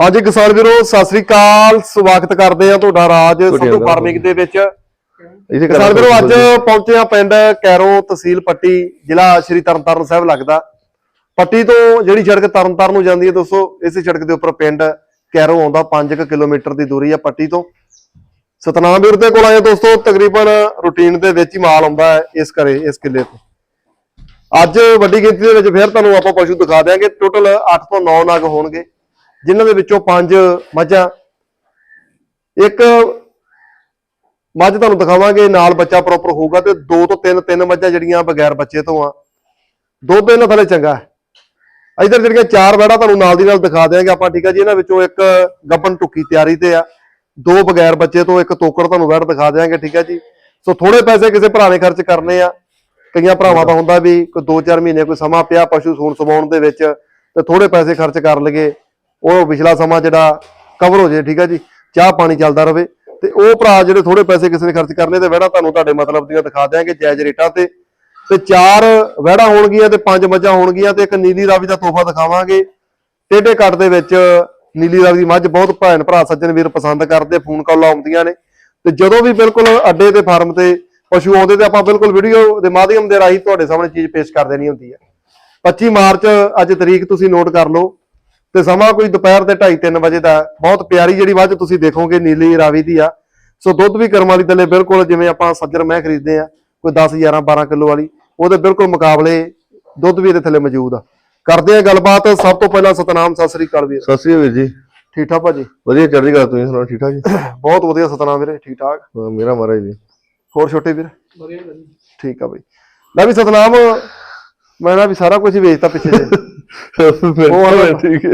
ਹਾਂਜੀ ਕਿਸਾਨ ਵੀਰੋ ਸਤਿ ਸ੍ਰੀ ਅਕਾਲ। ਸਵਾਗਤ ਕਰਦੇ ਆ ਤੁਹਾਡਾ ਰਾਜ ਸੰਧੂ ਫਾਰਮਿੰਗ ਦੇ ਵਿੱਚ। ਇਸੇ ਕਿਸਾਨ ਵੀਰੋ ਅੱਜ ਪਹੁੰਚੇ ਆ ਪਿੰਡ ਕੈਰੋ ਤਹਿਸੀਲ ਪੱਟੀ ਜ਼ਿਲ੍ਹਾ ਸ਼੍ਰੀ ਤਰਨਤਾਰਨ ਸਾਹਿਬ ਲੱਗਦਾ। ਪੱਟੀ ਤੋਂ ਜਿਹੜੀ ਸੜਕ ਤਰਨਤਾਰਨ ਨੂੰ ਜਾਂਦੀ ਹੈ ਦੋਸਤੋ ਇਸੇ ਸੜਕ ਦੇ ਉੱਪਰ ਪਿੰਡ ਕੈਰੋ ਆਉਂਦਾ 5 ਕਿਲੋਮੀਟਰ ਦੀ ਦੂਰੀ ਆ ਪੱਟੀ ਤੋਂ। ਸਤਨਾਮ ਵੀਰ ਦੇ ਕੋਲ ਆਏ ਦੋਸਤੋ ਤਕਰੀਬਨ ਰੂਟੀਨ ਦੇ ਵਿੱਚ ਹੀ ਮਾਲ ਆਉਂਦਾ ਹੈ ਇਸ ਘਰੇ ਇਸ ਕਿੱਲੇ ਤੋਂ। ਅੱਜ ਵੱਡੀ ਗਿਣਤੀ ਦੇ ਵਿੱਚ ਫਿਰ ਤੁਹਾਨੂੰ ਆਪਾਂ ਪਸ਼ੂ ਦਿਖਾ ਦਿਆਂਗੇ। ਟੋਟਲ 8 ਤੋਂ 9 ਨਗ ਹੋਣਗੇ। ਜਿਨ੍ਹਾਂ ਦੇ ਵਿੱਚੋਂ ਪੰਜ ਮੱਝਾਂ ਇੱਕ ਮੱਝ ਤੁਹਾਨੂੰ ਦਿਖਾਵਾਂਗੇ, ਨਾਲ ਬੱਚਾ ਪ੍ਰੋਪਰ ਹੋਊਗਾ ਤੇ ਦੋ ਤੋਂ ਤਿੰਨ ਤਿੰਨ ਮੱਝਾਂ ਜਿਹੜੀਆਂ ਬਗੈਰ ਬੱਚੇ ਤੋਂ ਆ। ਦੁੱਧ ਇਹਨਾਂ ਥਲੇ ਚੰਗਾ ਹੈ। ਇਧਰ ਜਿਹੜੀਆਂ ਚਾਰ ਵੜਾ ਤੁਹਾਨੂੰ ਨਾਲ ਦੀ ਨਾਲ ਦਿਖਾ ਦਿਆਂਗੇ ਆਪਾਂ, ਠੀਕ ਆ ਜੀ? ਇਹਨਾਂ ਵਿੱਚੋਂ ਇੱਕ ਗੱਪਨ ਟੁੱਕੀ ਤਿਆਰੀ ਤੇ ਆ। ਦੋ ਬਗੈਰ ਬੱਚੇ ਤੋਂ, ਇੱਕ ਤੋਕੜ ਤੁਹਾਨੂੰ ਵੜ ਦਿਖਾ ਦਿਆਂਗੇ, ਠੀਕ ਆ ਜੀ? ਸੋ ਥੋੜੇ ਪੈਸੇ ਕਿਸੇ ਭਰਾ ਨੇ ਖਰਚ ਕਰਨੇ ਆ। ਕਈਆਂ ਭਰਾਵਾਂ ਦਾ ਹੁੰਦਾ ਵੀ ਕੋਈ 2-4 ਮਹੀਨੇ ਕੋਈ ਸਮਾਂ ਪਿਆ, ਪਸ਼ੂ ਸੂਣ ਸਵਾਉਣ ਦੇ ਵਿੱਚ, ਤੇ ਥੋੜੇ ਪੈਸੇ ਖਰਚ ਕਰ ਲਗੇ ਉਹ ਪਿਛਲਾ ਸਮਾਂ ਜਿਹੜਾ ਕਵਰ ਹੋ ਜੇ ਠੀਕ ਹੈ ਜੀ? ਚਾਹ ਪਾਣੀ ਚੱਲਦਾ ਰਵੇ ਤੇ ਉਹ ਭਰਾ ਜਿਹੜੇ ਥੋੜੇ ਪੈਸੇ ਕਿਸੇ ਨੇ ਖਰਚ ਕਰਨੇ ਤੇ ਵਹਿੜਾ ਤੁਹਾਨੂੰ ਤੁਹਾਡੇ ਮਤਲਬ ਦੀਆਂ ਦਿਖਾ ਦਿਆਂਗੇ ਜਾਇਜ਼ ਰੇਟਾਂ ਤੇ। ਤੇ ਚਾਰ ਵਹਿੜਾ ਹੋਣਗੀਆਂ ਤੇ ਪੰਜ ਮੱਝਾਂ ਹੋਣਗੀਆਂ ਤੇ ਇੱਕ ਨੀਲੀ ਰਾਵੀ ਦਾ ਤੋਹਫਾ ਦਿਖਾਵਾਂਗੇ। ਟੇਢੇ ਕੱਟ ਦੇ ਵਿੱਚ ਨੀਲੀ ਰਾਵੀ ਦੀ ਮੱਝ ਬਹੁਤ ਭੈਣ ਭਰਾ ਸੱਜਣ ਵੀਰ ਪਸੰਦ ਕਰਦੇ, ਫੋਨ ਕਾਲ ਆਉਂਦੀਆਂ ਨੇ। ਤੇ ਜਦੋਂ ਵੀ ਬਿਲਕੁਲ ਅੱਡੇ ਤੇ ਫਾਰਮ ਤੇ ਪਸ਼ੂ ਆਉਂਦੇ ਤੇ ਆਪਾਂ ਬਿਲਕੁਲ ਵੀਡੀਓ ਦੇ ਮਾਧਿਅਮ ਦੇ ਰਾਹੀਂ ਤੁਹਾਡੇ ਸਾਹਮਣੇ ਚੀਜ਼ ਪੇਸ਼ ਕਰ ਦੇਣੀ ਹੁੰਦੀ ਹੈ। 25 ਮਾਰਚ ਅੱਜ ਤਰੀਕ ਤੁਸੀਂ ਨੋਟ ਕਰ ਲਓ। ਤੇ ਸਮਾਂ ਕੋਈ ਦੁਪਹਿਰ ਦੇ 2:30 ਵਜੇ ਦਾ। ਬਹੁਤ ਪਿਆਰੀ ਜਿਹੜੀ ਮੱਝ ਤੁਸੀਂ ਦੇਖੋਗੇ ਨੀਲੀ ਰਾਵੀ ਦੀ ਆ। ਸੋ ਦੁੱਧ ਵੀ ਕਰਮ ਵਾਲੀ ਥੱਲੇ ਬਿਲਕੁਲ ਜਿਵੇਂ ਆਪਾਂ ਸੱਜਰ ਮੈਂ ਖਰੀਦਦੇ ਆ ਕੋਈ 10 11 12 ਕਿਲੋ ਵਾਲੀ ਉਹਦੇ ਬਿਲਕੁਲ ਮੁਕਾਬਲੇ ਦੁੱਧ ਵੀ ਇਹਦੇ ਥੱਲੇ ਮੌਜੂਦ ਆ। ਕਰਦੇ ਆ ਗੱਲਬਾਤ। ਸਭ ਤੋਂ ਪਹਿਲਾਂ ਸਤਨਾਮ ਸਤਿ ਸ੍ਰੀ ਅਕਾਲ ਵੀਰ। ਸਤਿ ਸ੍ਰੀ ਅਕਾਲ ਵੀਰ ਜੀ। ਠੀਕ ਠਾਕ ਭਾਜੀ? ਵਧੀਆ ਚੜ੍ਹਦੀ ਕਲਾ ਤੁਸੀਂ ਸੁਣਾਓ ਠੀਕ ਠਾਕ ਜੀ? ਬਹੁਤ ਵਧੀਆ ਸਤਨਾਮ ਵੀਰੇ ਠੀਕ ਠਾਕ ਮੇਰਾ ਮਹਾਰਾਜ ਜੀ। ਹੋਰ ਛੋਟੇ ਵੀਰ? ਠੀਕ ਆ ਬਈ ਲੈ ਵੀ ਸਤਨਾਮ ਮੈਂ ਨਾ ਵੀ ਸਾਰਾ ਕੁਝ ਵੇਚਤਾ ਪਿੱਛੇ ਜੇ ਉਹ ਵਾਲਾ- ਠੀਕ ਹੈ।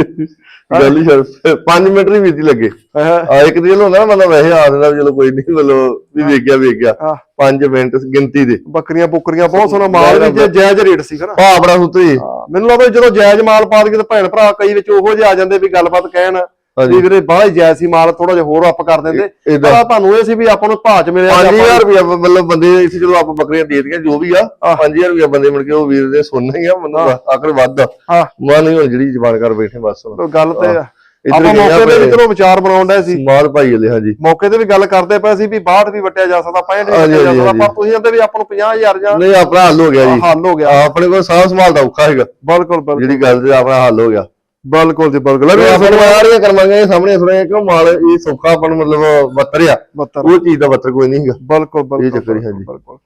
ਗੱਲ ਹੀ ਸ਼ਰ 5 ਮਿੰਟ ਨਹੀਂ ਜੀ ਲੱਗੇ। ਆ ਇੱਕ ਦਿਨ ਹੁੰਦਾ ਨਾ ਬੰਦਾ ਵੈਸੇ ਆ ਦਿੰਦਾ ਵੀ ਚਲੋ ਕੋਈ ਨਹੀਂ ਮਤਲਬ ਵੀ ਵੇਖ ਗਿਆ ਵੇਖ ਗਿਆ ਆਹ, 5 ਮਿੰਟ ਗਿਣਤੀ ਦੇ। ਬੱਕਰੀਆਂ ਬੁੱਕਰੀਆਂ ਬਹੁਤ ਸੋਹਣਾ ਮਾਲ ਵੀ ਜੇ ਜਾਇਜ਼ ਰੇਟ ਸੀ ਨਾ। ਭਾ ਬੜਾ ਸੁਤਰੀ ਮੈਨੂੰ ਲੱਗਦਾ ਜਦੋਂ ਜਾਇਜ਼ ਮਾਲ ਪਾ ਦਈਏ ਤਾਂ ਭੈਣ ਭਰਾ ਕਈ ਵਿੱਚ ਉਹੋ ਜਿਹੇ ਆ ਜਾਂਦੇ ਵੀ ਗੱਲਬਾਤ ਕਹਿਣ। ਵੀ ਵੀਰੇ ਬਾਹਲਾ ਜਾਇਜ਼ ਸੀ ਮਾਲ ਥੋੜਾ ਜਿਹਾ ਹੋਰ ਅੱਪ ਕਰ ਦਿੰਦੇ। ਪਰ ਤੁਹਾਨੂੰ ਇਹ ਸੀ ਵੀ ਆਪਾਂ ਨੂੰ ਭਾਅ ਚ ਮਿਲਿਆ ਤੇ 5000 ਆਪਾਂ- ਰੁਪਇਆ ਮਤਲਬ ਬੰਦੇ ਇੱਥੇ ਚਲੋ ਆਪਾਂ ਬੱਕਰੀਆਂ ਦੇ ਦਿੱਤੀਆਂ ਜੋ ਵੀ ਆ 5000 ਰੁਪਇਆ ਬੰਦੇ ਮਿਲ ਕੇ ਉਹ ਵੀਰ ਦੇ ਸੁਣਨਾ ਹੀ ਆ ਮੈਨੂੰ ਆਖਰ ਵੱਧ ਹਾਂ। ਮਨ ਨਹੀਂ ਹੁਣ ਜਿਹੜੀ ਜ਼ਬਾਨ ਕਰ ਬੈਠੇ ਬਸ ਗੱਲ ਤੇ ਆਪਾਂ ਮੌਕੇ ਤੇ ਵੀ। ਚਲੋ ਵਿਚਾਰ ਬਣਾਉਣ ਡਏ ਸੀ। ਮਾਲ ਭਾਈ ਵਾਲੇ ਹਾਂਜੀ। ਮੌਕੇ ਤੇ ਵੀ ਗੱਲ ਕਰਦੇ ਪਏ ਸੀ ਵੀ 62 ਵੀ ਵਟਿਆ ਜਾ ਸਕਦਾ 65 ਵੀ ਵਟਿਆ ਜਾ ਸਕਦਾ ਪਰ। ਤੁਸੀਂ ਕਹਿੰਦੇ ਵੀ ਆਪਾਂ ਨੂੰ 50000 ਜਾਂ ਨਹੀਂ ਆਪਣਾ ਹੱਲ ਹੋ ਗਿਆ ਜੀ। ਹੱਲ ਹੋ ਗਿਆ। ਆਪਣੇ ਕੋਲ ਸਾਹ ਸੰਭਾਲ ਦਾ ਔਖਾ ਹੈਗਾ। ਬਿਲਕੁਲ ਬਿਲਕੁਲ। ਜਿਹੜੀ ਗੱਲ ਤੇ ਆਪਣਾ ਹੱਲ ਹੋ ਗਿਆ। ਬਿਲਕੁਲ ਜੀ ਬਿਲਕੁਲ। ਲੈ ਵੀ ਆਪਾਂ ਨੂੰ ਆੜੀਆਂ ਕਰਵਾਂਗੇ ਸਾਹਮਣੇ ਸੁਣਿਆ ਕਿਉਂ ਮਾਲ ਇਹ ਸੌਖਾ ਆਪਾਂ ਨੂੰ ਮਤਲਬ ਬੱਤਰਿਆ 72 ਉਹ ਚੀਜ਼ ਦਾ ਬੱਤਰ ਕੋਈ ਨਹੀਂ ਹੈਗਾ। ਬਿਲਕੁਲ ਬਿਲਕੁਲ ਚੱਕਰ ਹੀ ਜੀ। ਬਿਲਕੁਲ।